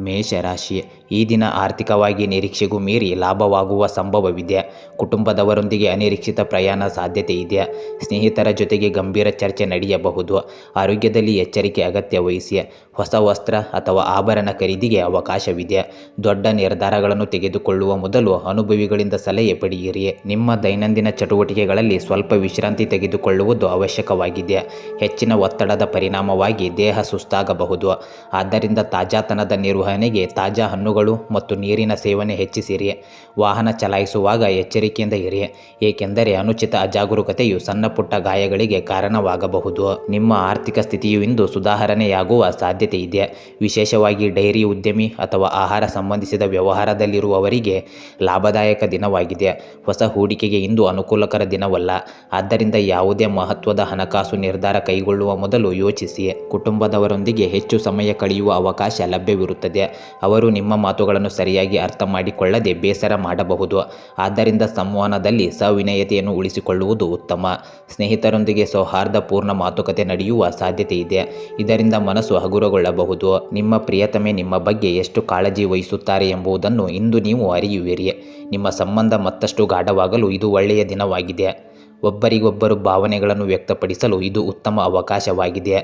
ಮೇಷರಾಶಿ. ಈ ದಿನ ಆರ್ಥಿಕವಾಗಿ ನಿರೀಕ್ಷೆಗೂ ಮೀರಿ ಲಾಭವಾಗುವ ಸಂಭವವಿದೆ. ಕುಟುಂಬದವರೊಂದಿಗೆ ಅನಿರೀಕ್ಷಿತ ಪ್ರಯಾಣ ಸಾಧ್ಯತೆ ಇದೆ. ಸ್ನೇಹಿತರ ಜೊತೆಗೆ ಗಂಭೀರ ಚರ್ಚೆ ನಡೆಯಬಹುದು. ಆರೋಗ್ಯದಲ್ಲಿ ಎಚ್ಚರಿಕೆ ಅಗತ್ಯ ವಹಿಸಿ. ಹೊಸ ವಸ್ತ್ರ ಅಥವಾ ಆಭರಣ ಖರೀದಿಗೆ ಅವಕಾಶವಿದೆ. ದೊಡ್ಡ ನಿರ್ಧಾರಗಳನ್ನು ತೆಗೆದುಕೊಳ್ಳುವ ಮೊದಲು ಅನುಭವಿಗಳಿಂದ ಸಲಹೆ ಪಡೆಯಿರಿ. ನಿಮ್ಮ ದೈನಂದಿನ ಚಟುವಟಿಕೆಗಳಲ್ಲಿ ಸ್ವಲ್ಪ ವಿಶ್ರಾಂತಿ ತೆಗೆದುಕೊಳ್ಳುವುದು ಅವಶ್ಯಕವಾಗಿದೆ. ಹೆಚ್ಚಿನ ಒತ್ತಡದ ಪರಿಣಾಮವಾಗಿ ದೇಹ ಸುಸ್ತಾಗಬಹುದು. ಆದ್ದರಿಂದ ತಾಜಾತನದ ನಿರ್ವಹಣೆಗೆ ತಾಜಾ ಹಣ್ಣುಗಳು ಮತ್ತು ನೀರಿನ ಸೇವನೆ ಹೆಚ್ಚಿಸಿರಿ. ವಾಹನ ಚಲಾಯಿಸುವಾಗ ಎಚ್ಚರಿಕೆಯಿಂದ ಇರಿ. ಏಕೆಂದರೆ ಅನುಚಿತ ಅಜಾಗರೂಕತೆಯು ಸಣ್ಣ ಪುಟ್ಟ ಗಾಯಗಳಿಗೆ ಕಾರಣವಾಗಬಹುದು. ನಿಮ್ಮ ಆರ್ಥಿಕ ಸ್ಥಿತಿಯು ಇಂದು ಸುಧಾರಣೆಯಾಗುವ ಸಾಧ್ಯತೆ ಇದೆ. ವಿಶೇಷವಾಗಿ ಡೈರಿ ಉದ್ಯಮಿ ಅಥವಾ ಆಹಾರ ಸಂಬಂಧಿಸಿದ ವ್ಯವಹಾರದಲ್ಲಿರುವವರಿಗೆ ಲಾಭದಾಯಕ ದಿನವಾಗಿದೆ. ಹೊಸ ಹೂಡಿಕೆಗೆ ಇಂದು ಅನುಕೂಲಕರ ದಿನವಲ್ಲ. ಆದ್ದರಿಂದ ಯಾವುದೇ ಮಹತ್ವದ ಹಣಕಾಸು ನಿರ್ಧಾರ ಕೈಗೊಳ್ಳುವ ಮೊದಲು ಯೋಚಿಸಿ. ಕುಟುಂಬದವರೊಂದಿಗೆ ಹೆಚ್ಚು ಸಮಯ ಕಳೆಯುವ ಅವಕಾಶ ಲಭ್ಯವಿರುತ್ತದೆ. ಅವರು ನಿಮ್ಮ ಮಾತುಗಳನ್ನು ಸರಿಯಾಗಿ ಅರ್ಥ ಮಾಡಿಕೊಳ್ಳದೆ ಬೇಸರ ಮಾಡಬಹುದು. ಆದ್ದರಿಂದ ಸಂವಹನದಲ್ಲಿ ಸವಿನಯತೆಯನ್ನು ಉಳಿಸಿಕೊಳ್ಳುವುದು ಉತ್ತಮ. ಸ್ನೇಹಿತರೊಂದಿಗೆ ಸೌಹಾರ್ದಪೂರ್ಣ ಮಾತುಕತೆ ನಡೆಯುವ ಸಾಧ್ಯತೆ ಇದೆ. ಇದರಿಂದ ಮನಸ್ಸು ಹಗುರಗೊಳ್ಳಬಹುದು ನಿಮ್ಮ ಪ್ರಿಯತಮೆ ನಿಮ್ಮ ಬಗ್ಗೆ ಎಷ್ಟು ಕಾಳಜಿ ವಹಿಸುತ್ತಾರೆ ಎಂಬುದನ್ನು ಇಂದು ನೀವು ಅರಿಯುವಿರಿ. ನಿಮ್ಮ ಸಂಬಂಧ ಮತ್ತಷ್ಟು ಗಾಢವಾಗಲು ಇದು ಒಳ್ಳೆಯ ದಿನವಾಗಿದೆ. ಒಬ್ಬರಿಗೊಬ್ಬರು ಭಾವನೆಗಳನ್ನು ವ್ಯಕ್ತಪಡಿಸಲು ಇದು ಉತ್ತಮ ಅವಕಾಶವಾಗಿದೆ.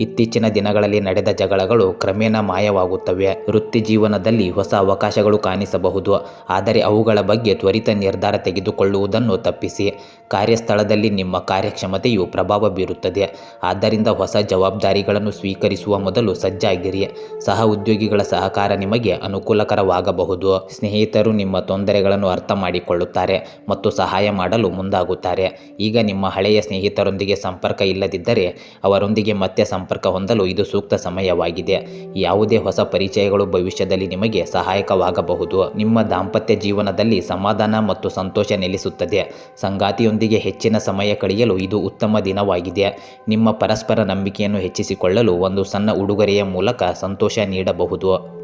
ಇತ್ತೀಚಿನ ದಿನಗಳಲ್ಲಿ ನಡೆದ ಜಗಳಗಳು ಕ್ರಮೇಣ ಮಾಯವಾಗುತ್ತವೆ. ವೃತ್ತಿ ಜೀವನದಲ್ಲಿ ಹೊಸ ಅವಕಾಶಗಳು ಕಾಣಿಸಬಹುದು. ಆದರೆ ಅವುಗಳ ಬಗ್ಗೆ ತ್ವರಿತ ನಿರ್ಧಾರ ತೆಗೆದುಕೊಳ್ಳುವುದನ್ನು ತಪ್ಪಿಸಿ. ಕಾರ್ಯಸ್ಥಳದಲ್ಲಿ ನಿಮ್ಮ ಕಾರ್ಯಕ್ಷಮತೆಯು ಪ್ರಭಾವ ಬೀರುತ್ತದೆ. ಆದ್ದರಿಂದ ಹೊಸ ಜವಾಬ್ದಾರಿಗಳನ್ನು ಸ್ವೀಕರಿಸುವ ಮೊದಲು ಸಜ್ಜಾಗಿರಿ. ಸಹ ಉದ್ಯೋಗಿಗಳ ಸಹಕಾರ ನಿಮಗೆ ಅನುಕೂಲಕರವಾಗಬಹುದು. ಸ್ನೇಹಿತರು ನಿಮ್ಮ ತೊಂದರೆಗಳನ್ನು ಅರ್ಥ ಮಾಡಿಕೊಳ್ಳುತ್ತಾರೆ ಮತ್ತು ಸಹಾಯ ಮಾಡಲು ಮುಂದಾಗುತ್ತಾರೆ. ಈಗ ನಿಮ್ಮ ಹಳೆಯ ಸ್ನೇಹಿತರೊಂದಿಗೆ ಸಂಪರ್ಕ ಇಲ್ಲದಿದ್ದರೆ ಅವರೊಂದಿಗೆ ಮತ್ತೆ ಸಂಪರ್ಕ ಹೊಂದಲು ಇದು ಸೂಕ್ತ ಸಮಯವಾಗಿದೆ. ಯಾವುದೇ ಹೊಸ ಪರಿಚಯಗಳು ಭವಿಷ್ಯದಲ್ಲಿ ನಿಮಗೆ ಸಹಾಯಕವಾಗಬಹುದು. ನಿಮ್ಮ ದಾಂಪತ್ಯ ಜೀವನದಲ್ಲಿ ಸಮಾಧಾನ ಮತ್ತು ಸಂತೋಷ ನೆಲೆಸುತ್ತದೆ. ಸಂಗಾತಿಯೊಂದಿಗೆ ಹೆಚ್ಚಿನ ಸಮಯ ಕಳೆಯಲು ಇದು ಉತ್ತಮ ದಿನವಾಗಿದೆ. ನಿಮ್ಮ ಪರಸ್ಪರ ನಂಬಿಕೆಯನ್ನು ಹೆಚ್ಚಿಸಿಕೊಳ್ಳಲು ಒಂದು ಸಣ್ಣ ಉಡುಗೊರೆಯ ಮೂಲಕ ಸಂತೋಷ ನೀಡಬಹುದು.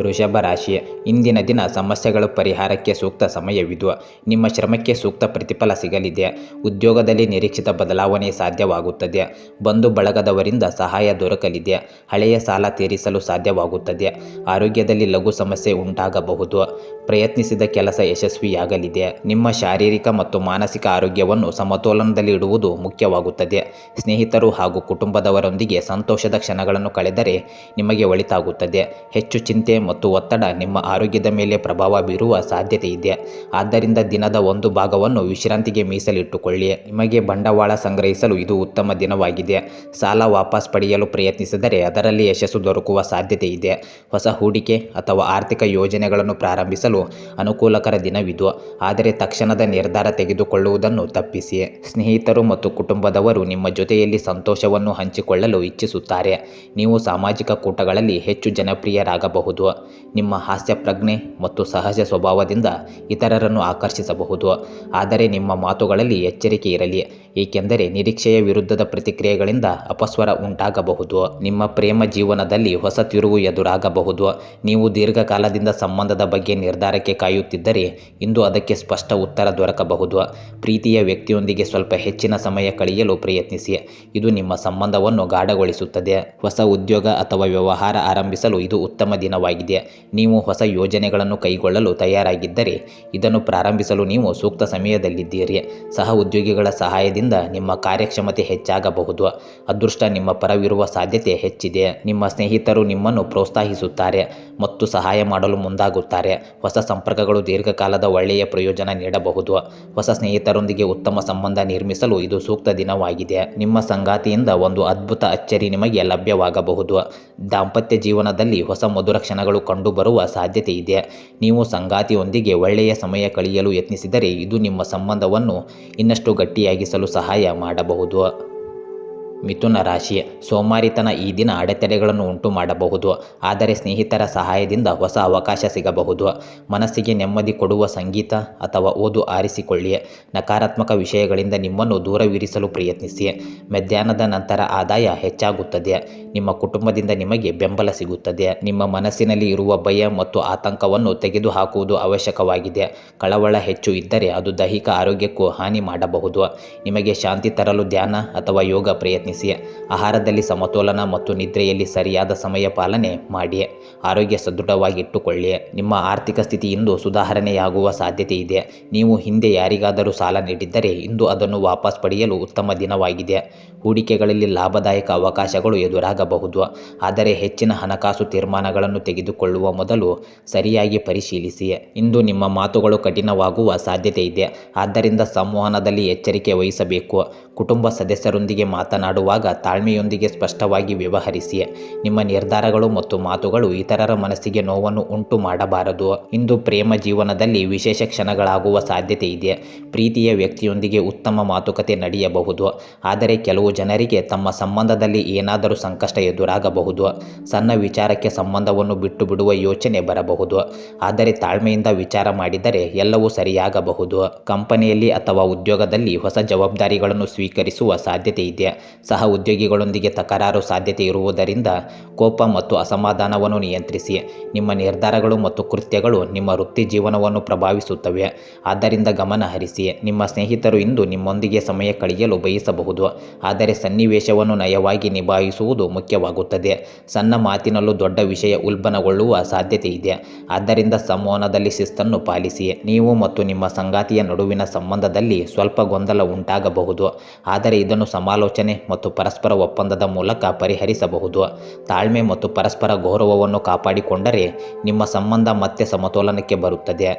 ವೃಷಭ ರಾಶಿ, ಇಂದಿನ ದಿನ ಸಮಸ್ಯೆಗಳ ಪರಿಹಾರಕ್ಕೆ ಸೂಕ್ತ ಸಮಯವಿದು. ನಿಮ್ಮ ಶ್ರಮಕ್ಕೆ ಸೂಕ್ತ ಪ್ರತಿಫಲ ಸಿಗಲಿದೆ. ಉದ್ಯೋಗದಲ್ಲಿ ನಿರೀಕ್ಷಿತ ಬದಲಾವಣೆ ಸಾಧ್ಯವಾಗುತ್ತದೆ. ಬಂಧು ಬಳಗದವರಿಂದ ಸಹಾಯ ದೊರಕಲಿದೆ. ಹಳೆಯ ಸಾಲ ತೀರಿಸಲು ಸಾಧ್ಯವಾಗುತ್ತದೆ. ಆರೋಗ್ಯದಲ್ಲಿ ಲಘು ಸಮಸ್ಯೆ ಉಂಟಾಗಬಹುದು. ಪ್ರಯತ್ನಿಸಿದ ಕೆಲಸ ಯಶಸ್ವಿಯಾಗಲಿದೆ. ನಿಮ್ಮ ಶಾರೀರಿಕ ಮತ್ತು ಮಾನಸಿಕ ಆರೋಗ್ಯವನ್ನು ಸಮತೋಲನದಲ್ಲಿ ಇಡುವುದು ಮುಖ್ಯವಾಗುತ್ತದೆ. ಸ್ನೇಹಿತರು ಹಾಗೂ ಕುಟುಂಬದವರೊಂದಿಗೆ ಸಂತೋಷದ ಕ್ಷಣಗಳನ್ನು ಕಳೆದರೆ ನಿಮಗೆ ಒಳಿತಾಗುತ್ತದೆ. ಹೆಚ್ಚು ಚಿಂತೆ ಮತ್ತು ಒತ್ತಡ ನಿಮ್ಮ ಆರೋಗ್ಯದ ಮೇಲೆ ಪ್ರಭಾವ ಬೀರುವ ಸಾಧ್ಯತೆ ಇದೆ. ಆದ್ದರಿಂದ ದಿನದ ಒಂದು ಭಾಗವನ್ನು ವಿಶ್ರಾಂತಿಗೆ ಮೀಸಲಿಟ್ಟುಕೊಳ್ಳಿ. ನಿಮಗೆ ಬಂಡವಾಳ ಸಂಗ್ರಹಿಸಲು ಇದು ಉತ್ತಮ ದಿನವಾಗಿದೆ. ಸಾಲ ವಾಪಸ್ ಪಡೆಯಲು ಪ್ರಯತ್ನಿಸಿದರೆ ಅದರಲ್ಲಿ ಯಶಸ್ಸು ದೊರಕುವ ಸಾಧ್ಯತೆ ಇದೆ. ಹೊಸ ಹೂಡಿಕೆ ಅಥವಾ ಆರ್ಥಿಕ ಯೋಜನೆಗಳನ್ನು ಪ್ರಾರಂಭಿಸಲು ಅನುಕೂಲಕರ ದಿನವಿದು. ಆದರೆ ತಕ್ಷಣದ ನಿರ್ಧಾರ ತೆಗೆದುಕೊಳ್ಳುವುದನ್ನು ತಪ್ಪಿಸಿ. ಸ್ನೇಹಿತರು ಮತ್ತು ಕುಟುಂಬದವರು ನಿಮ್ಮ ಜೊತೆಯಲ್ಲಿ ಸಂತೋಷವನ್ನು ಹಂಚಿಕೊಳ್ಳಲು ಇಚ್ಛಿಸುತ್ತಾರೆ. ನೀವು ಸಾಮಾಜಿಕ ಕೂಟಗಳಲ್ಲಿ ಹೆಚ್ಚು ಜನಪ್ರಿಯರಾಗಬಹುದು. ನಿಮ್ಮ ಹಾಸ್ಯ ಪ್ರಜ್ಞೆ ಮತ್ತು ಸಹಜ ಸ್ವಭಾವದಿಂದ ಇತರರನ್ನು ಆಕರ್ಷಿಸಬಹುದು. ಆದರೆ ನಿಮ್ಮ ಮಾತುಗಳಲ್ಲಿ ಎಚ್ಚರಿಕೆ ಇರಲಿ. ಏಕೆಂದರೆ ನಿರೀಕ್ಷೆಯ ವಿರುದ್ಧದ ಪ್ರತಿಕ್ರಿಯೆಗಳಿಂದ ಅಪಸ್ವರ ಉಂಟಾಗಬಹುದು. ನಿಮ್ಮ ಪ್ರೇಮ ಜೀವನದಲ್ಲಿ ಹೊಸ ತಿರುವು ಎದುರಾಗಬಹುದು. ನೀವು ದೀರ್ಘಕಾಲದಿಂದ ಸಂಬಂಧದ ಬಗ್ಗೆ ನಿರ್ಧಾರಕ್ಕೆ ಕಾಯುತ್ತಿದ್ದರೆ ಇಂದು ಅದಕ್ಕೆ ಸ್ಪಷ್ಟ ಉತ್ತರ ದೊರಕಬಹುದು. ಪ್ರೀತಿಯ ವ್ಯಕ್ತಿಯೊಂದಿಗೆ ಸ್ವಲ್ಪ ಹೆಚ್ಚಿನ ಸಮಯ ಕಳೆಯಲು ಪ್ರಯತ್ನಿಸಿ. ಇದು ನಿಮ್ಮ ಸಂಬಂಧವನ್ನು ಗಾಢಗೊಳಿಸುತ್ತದೆ. ಹೊಸ ಉದ್ಯೋಗ ಅಥವಾ ವ್ಯವಹಾರ ಆರಂಭಿಸಲು ಇದು ಉತ್ತಮ ದಿನವಾಗಿದೆ. ನೀವು ಹೊಸ ಯೋಜನೆಗಳನ್ನು ಕೈಗೊಳ್ಳಲು ತಯಾರಾಗಿದ್ದರೆ ಇದನ್ನು ಪ್ರಾರಂಭಿಸಲು ನೀವು ಸೂಕ್ತ ಸಮಯದಲ್ಲಿದ್ದೀರಿ. ಸಹ ಉದ್ಯೋಗಿಗಳ ಸಹಾಯದಿಂದ ನಿಮ್ಮ ಕಾರ್ಯಕ್ಷಮತೆ ಹೆಚ್ಚಾಗಬಹುದು. ಅದೃಷ್ಟ ನಿಮ್ಮ ಪರವಿರುವ ಸಾಧ್ಯತೆ ಹೆಚ್ಚಿದೆ. ನಿಮ್ಮ ಸ್ನೇಹಿತರು ನಿಮ್ಮನ್ನು ಪ್ರೋತ್ಸಾಹಿಸುತ್ತಾರೆ ಮತ್ತು ಸಹಾಯ ಮಾಡಲು ಮುಂದಾಗುತ್ತಾರೆ. ಹೊಸ ಸಂಪರ್ಕಗಳು ದೀರ್ಘಕಾಲದ ಒಳ್ಳೆಯ ಪ್ರಯೋಜನ ನೀಡಬಹುದು. ಹೊಸ ಸ್ನೇಹಿತರೊಂದಿಗೆ ಉತ್ತಮ ಸಂಬಂಧ ನಿರ್ಮಿಸಲು ಇದು ಸೂಕ್ತ ದಿನವಾಗಿದೆ. ನಿಮ್ಮ ಸಂಗಾತಿಯಿಂದ ಒಂದು ಅದ್ಭುತ ಅಚ್ಚರಿ ನಿಮಗೆ ಲಭ್ಯವಾಗಬಹುದು. ದಾಂಪತ್ಯ ಜೀವನದಲ್ಲಿ ಹೊಸ ಮಧುರ ಕ್ಷಣಗಳು ಕಂಡುಬರುವ ಸಾಧ್ಯತೆ ಇದೆ. ನೀವು ಸಂಗಾತಿಯೊಂದಿಗೆ ಒಳ್ಳೆಯ ಸಮಯ ಕಳೆಯಲು ಯತ್ನಿಸಿದರೆ ಇದು ನಿಮ್ಮ ಸಂಬಂಧವನ್ನು ಇನ್ನಷ್ಟು ಗಟ್ಟಿಯಾಗಿಸಲು ಸಹಾಯ ಮಾಡಬಹುದು. ಮಿಥುನ ರಾಶಿ ಸೋಮಾರಿತನ ಈ ದಿನ ಅಡೆತಡೆಗಳನ್ನು ಉಂಟು ಮಾಡಬಹುದು. ಆದರೆ ಸ್ನೇಹಿತರ ಸಹಾಯದಿಂದ ಹೊಸ ಅವಕಾಶ ಸಿಗಬಹುದು. ಮನಸ್ಸಿಗೆ ನೆಮ್ಮದಿ ಕೊಡುವ ಸಂಗೀತ ಅಥವಾ ಓದು ಆರಿಸಿಕೊಳ್ಳಿ. ನಕಾರಾತ್ಮಕ ವಿಷಯಗಳಿಂದ ನಿಮ್ಮನ್ನು ದೂರವಿರಿಸಲು ಪ್ರಯತ್ನಿಸಿ. ಮಧ್ಯಾಹ್ನದ ನಂತರ ಆದಾಯ ಹೆಚ್ಚಾಗುತ್ತದೆ. ನಿಮ್ಮ ಕುಟುಂಬದಿಂದ ನಿಮಗೆ ಬೆಂಬಲ ಸಿಗುತ್ತದೆ. ನಿಮ್ಮ ಮನಸ್ಸಿನಲ್ಲಿ ಇರುವ ಭಯ ಮತ್ತು ಆತಂಕವನ್ನು ತೆಗೆದುಹಾಕುವುದು ಅವಶ್ಯಕವಾಗಿದೆ. ಕಳವಳ ಹೆಚ್ಚು ಇದ್ದರೆ ಅದು ದೈಹಿಕ ಆರೋಗ್ಯಕ್ಕೂ ಹಾನಿ ಮಾಡಬಹುದು. ನಿಮಗೆ ಶಾಂತಿ ತರಲು ಧ್ಯಾನ ಅಥವಾ ಯೋಗ ಪ್ರಯತ್ನಿಸಿ. ಆಹಾರದಲ್ಲಿ ಸಮತೋಲನ ಮತ್ತು ನಿದ್ರೆಯಲ್ಲಿ ಸರಿಯಾದ ಸಮಯ ಪಾಲನೆ ಮಾಡಿ ಆರೋಗ್ಯ ಸದೃಢವಾಗಿಟ್ಟುಕೊಳ್ಳಿ. ನಿಮ್ಮ ಆರ್ಥಿಕ ಸ್ಥಿತಿ ಇಂದು ಸುಧಾರಣೆಯಾಗುವ ಸಾಧ್ಯತೆ ಇದೆ. ನೀವು ಹಿಂದೆ ಯಾರಿಗಾದರೂ ಸಾಲ ನೀಡಿದ್ದರೆ ಇಂದು ಅದನ್ನು ವಾಪಸ್ ಪಡೆಯಲು ಉತ್ತಮ ದಿನವಾಗಿದೆ. ಹೂಡಿಕೆಗಳಲ್ಲಿ ಲಾಭದಾಯಕ ಅವಕಾಶಗಳು ಎದುರಾಗಬಹುದು. ಆದರೆ ಹೆಚ್ಚಿನ ಹಣಕಾಸು ತೀರ್ಮಾನಗಳನ್ನು ತೆಗೆದುಕೊಳ್ಳುವ ಮೊದಲು ಸರಿಯಾಗಿ ಪರಿಶೀಲಿಸಿ. ಇಂದು ನಿಮ್ಮ ಮಾತುಗಳು ಕಠಿಣವಾಗುವ ಸಾಧ್ಯತೆ ಇದೆ. ಆದ್ದರಿಂದ ಸಂವಹನದಲ್ಲಿ ಎಚ್ಚರಿಕೆ ವಹಿಸಬೇಕು. ಕುಟುಂಬ ಸದಸ್ಯರೊಂದಿಗೆ ಮಾತನಾಡುವಾಗ ತಾಳ್ಮೆಯೊಂದಿಗೆ ಸ್ಪಷ್ಟವಾಗಿ ವ್ಯವಹರಿಸಿ ನಿಮ್ಮ ನಿರ್ಧಾರಗಳು ಮತ್ತು ಮಾತುಗಳು ಇತರರ ಮನಸ್ಸಿಗೆ ನೋವನ್ನು ಉಂಟು ಮಾಡಬಾರದು. ಇಂದು ಪ್ರೇಮ ಜೀವನದಲ್ಲಿ ವಿಶೇಷ ಕ್ಷಣಗಳಾಗುವ ಸಾಧ್ಯತೆ ಇದೆ. ಪ್ರೀತಿಯ ವ್ಯಕ್ತಿಯೊಂದಿಗೆ ಉತ್ತಮ ಮಾತುಕತೆ ನಡೆಯಬಹುದು. ಆದರೆ ಕೆಲವು ಜನರಿಗೆ ತಮ್ಮ ಸಂಬಂಧದಲ್ಲಿ ಏನಾದರೂ ಸಂಕಷ್ಟ ಎದುರಾಗಬಹುದು. ಸಣ್ಣ ವಿಚಾರಕ್ಕೆ ಸಂಬಂಧವನ್ನು ಬಿಟ್ಟು ಬಿಡುವ ಯೋಚನೆ ಬರಬಹುದು. ಆದರೆ ತಾಳ್ಮೆಯಿಂದ ವಿಚಾರ ಮಾಡಿದರೆ ಎಲ್ಲವೂ ಸರಿಯಾಗಬಹುದು. ಕಂಪನಿಯಲ್ಲಿ ಅಥವಾ ಉದ್ಯೋಗದಲ್ಲಿ ಹೊಸ ಜವಾಬ್ದಾರಿಗಳನ್ನು ಸ್ವೀಕರಿಸುವ ಸಾಧ್ಯತೆ ಇದೆ. ಸಹ ಉದ್ಯೋಗಿಗಳೊಂದಿಗೆ ತಕರಾರು ಸಾಧ್ಯತೆ ಇರುವುದರಿಂದ ಕೋಪ ಮತ್ತು ಅಸಮಾಧಾನವನ್ನು ನಿಯಂತ್ರಿಸಿ. ನಿಮ್ಮ ನಿರ್ಧಾರಗಳು ಮತ್ತು ಕೃತ್ಯಗಳು ನಿಮ್ಮ ವೃತ್ತಿ ಜೀವನವನ್ನು ಪ್ರಭಾವಿಸುತ್ತವೆ. ಆದ್ದರಿಂದ ಗಮನ ಹರಿಸಿ. ನಿಮ್ಮ ಸ್ನೇಹಿತರು ಇಂದು ನಿಮ್ಮೊಂದಿಗೆ ಸಮಯ ಕಳೆಯಲು ಬಯಸಬಹುದು. ಆದರೆ ಸನ್ನಿವೇಶವನ್ನು ನಯವಾಗಿ ನಿಭಾಯಿಸುವುದು ಮುಖ್ಯವಾಗುತ್ತದೆ. ಸಣ್ಣ ಮಾತಿನಲ್ಲೂ ದೊಡ್ಡ ವಿಷಯ ಉಲ್ಬಣಗೊಳ್ಳುವ ಸಾಧ್ಯತೆ ಇದೆ. ಆದ್ದರಿಂದ ಸಂವಹನದಲ್ಲಿ ಶಿಸ್ತನ್ನು ಪಾಲಿಸಿ. ನೀವು ಮತ್ತು ನಿಮ್ಮ ಸಂಗಾತಿಯ ನಡುವಿನ ಸಂಬಂಧದಲ್ಲಿ ಸ್ವಲ್ಪ ಗೊಂದಲ ಉಂಟಾಗಬಹುದು. ಆದರೆ ಇದನ್ನು ಸಮಾಲೋಚನೆ ಮತ್ತು ಪರಸ್ಪರ ಒಪ್ಪಂದದ ಮೂಲಕ ಪರಿಹರಿಸಬಹುದು. ತಾಳ್ಮೆ ಮತ್ತು ಪರಸ್ಪರ ಗೌರವವನ್ನು ಕಾಪಾಡಿಕೊಂಡರೆ ನಿಮ್ಮ ಸಂಬಂಧ ಮತ್ತೆ ಸಮತೋಲನಕ್ಕೆ ಬರುತ್ತದೆ.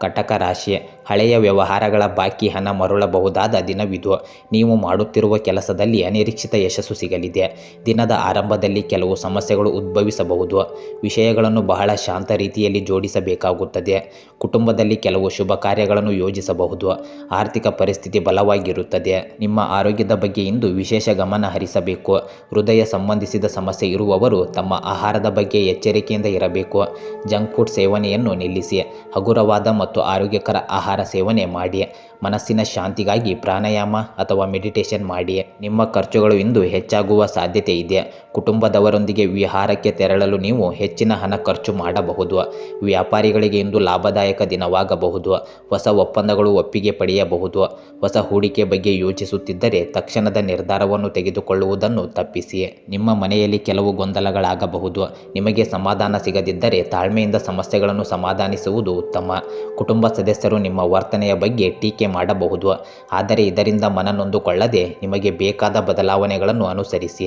ಕಟಕ ರಾಶಿ. ಹಳೆಯ ವ್ಯವಹಾರಗಳ ಬಾಕಿ ಹಣ ಮರಳಬಹುದಾದ ದಿನವಿದು. ನೀವು ಮಾಡುತ್ತಿರುವ ಕೆಲಸದಲ್ಲಿ ಅನಿರೀಕ್ಷಿತ ಯಶಸ್ಸು ಸಿಗಲಿದೆ. ದಿನದ ಆರಂಭದಲ್ಲಿ ಕೆಲವು ಸಮಸ್ಯೆಗಳು ಉದ್ಭವಿಸಬಹುದು. ವಿಷಯಗಳನ್ನು ಬಹಳ ಶಾಂತ ರೀತಿಯಲ್ಲಿ ಜೋಡಿಸಬೇಕಾಗುತ್ತದೆ. ಕುಟುಂಬದಲ್ಲಿ ಕೆಲವು ಶುಭ ಕಾರ್ಯಗಳನ್ನು ಯೋಜಿಸಬಹುದು. ಆರ್ಥಿಕ ಪರಿಸ್ಥಿತಿ ಬಲವಾಗಿರುತ್ತದೆ. ನಿಮ್ಮ ಆರೋಗ್ಯದ ಬಗ್ಗೆ ಇಂದು ವಿಶೇಷ ಗಮನ ಹರಿಸಬೇಕು. ಹೃದಯ ಸಂಬಂಧಿಸಿದ ಸಮಸ್ಯೆ ಇರುವವರು ತಮ್ಮ ಆಹಾರದ ಬಗ್ಗೆ ಎಚ್ಚರಿಕೆಯಿಂದ ಇರಬೇಕು. ಜಂಕ್ ಫುಡ್ ಸೇವನೆಯನ್ನು ನಿಲ್ಲಿಸಿ. ಹಗುರವಾದ ಮತ್ತು ಆರೋಗ್ಯಕರ ಆಹಾರ ಸೇವನೆ ಮಾಡಿ ಮನಸ್ಸಿನ ಶಾಂತಿಗಾಗಿ ಪ್ರಾಣಾಯಾಮ ಅಥವಾ ಮೆಡಿಟೇಷನ್ ಮಾಡಿ ನಿಮ್ಮ ಖರ್ಚುಗಳು ಇಂದು ಹೆಚ್ಚಾಗುವ ಸಾಧ್ಯತೆ ಇದೆ. ಕುಟುಂಬದವರೊಂದಿಗೆ ವಿಹಾರಕ್ಕೆ ತೆರಳಲು ನೀವು ಹೆಚ್ಚಿನ ಹಣ ಖರ್ಚು ಮಾಡಬಹುದು. ವ್ಯಾಪಾರಿಗಳಿಗೆ ಇಂದು ಲಾಭದಾಯಕ ದಿನವಾಗಬಹುದು. ಹೊಸ ಒಪ್ಪಂದಗಳು ಒಪ್ಪಿಗೆ ಪಡೆಯಬಹುದು. ಹೊಸ ಹೂಡಿಕೆ ಬಗ್ಗೆ ಯೋಚಿಸುತ್ತಿದ್ದರೆ ತಕ್ಷಣದ ನಿರ್ಧಾರವನ್ನು ತೆಗೆದುಕೊಳ್ಳುವುದನ್ನು ತಪ್ಪಿಸಿ. ನಿಮ್ಮ ಮನೆಯಲ್ಲಿ ಕೆಲವು ಗೊಂದಲಗಳಾಗಬಹುದು. ನಿಮಗೆ ಸಮಾಧಾನ ಸಿಗದಿದ್ದರೆ ತಾಳ್ಮೆಯಿಂದ ಸಮಸ್ಯೆಗಳನ್ನು ಸಮಾಧಾನಿಸುವುದು ಉತ್ತಮ. ಕುಟುಂಬ ಸದಸ್ಯರು ನಿಮ್ಮ ವರ್ತನೆಯ ಬಗ್ಗೆ ಟೀಕೆ ಮಾಡಬಹುದು. ಆದರೆ ಇದರಿಂದ ಮನನೊಂದುಕೊಳ್ಳದೆ ನಿಮಗೆ ಬೇಕಾದ ಬದಲಾವಣೆಗಳನ್ನು ಅನುಸರಿಸಿ.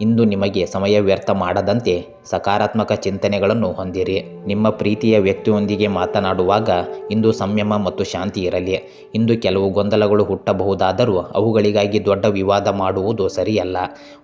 ಇಂದು ನಿಮಗೆ ಸಮಯ ವ್ಯರ್ಥ ಮಾಡದಂತೆ ಸಕಾರಾತ್ಮಕ ಚಿಂತನೆಗಳನ್ನು ಹೊಂದಿರಿ. ನಿಮ್ಮ ಪ್ರೀತಿಯ ವ್ಯಕ್ತಿಯೊಂದಿಗೆ ಮಾತನಾಡುವಾಗ ಇಂದು ಸಂಯಮ ಮತ್ತು ಶಾಂತಿ ಇರಲಿ. ಇಂದು ಕೆಲವು ಗೊಂದಲಗಳು ಹುಟ್ಟಬಹುದಾದರೂ ಅವುಗಳಿಗಾಗಿ ದೊಡ್ಡ ವಿವಾದ ಮಾಡುವುದು ಸರಿಯಲ್ಲ.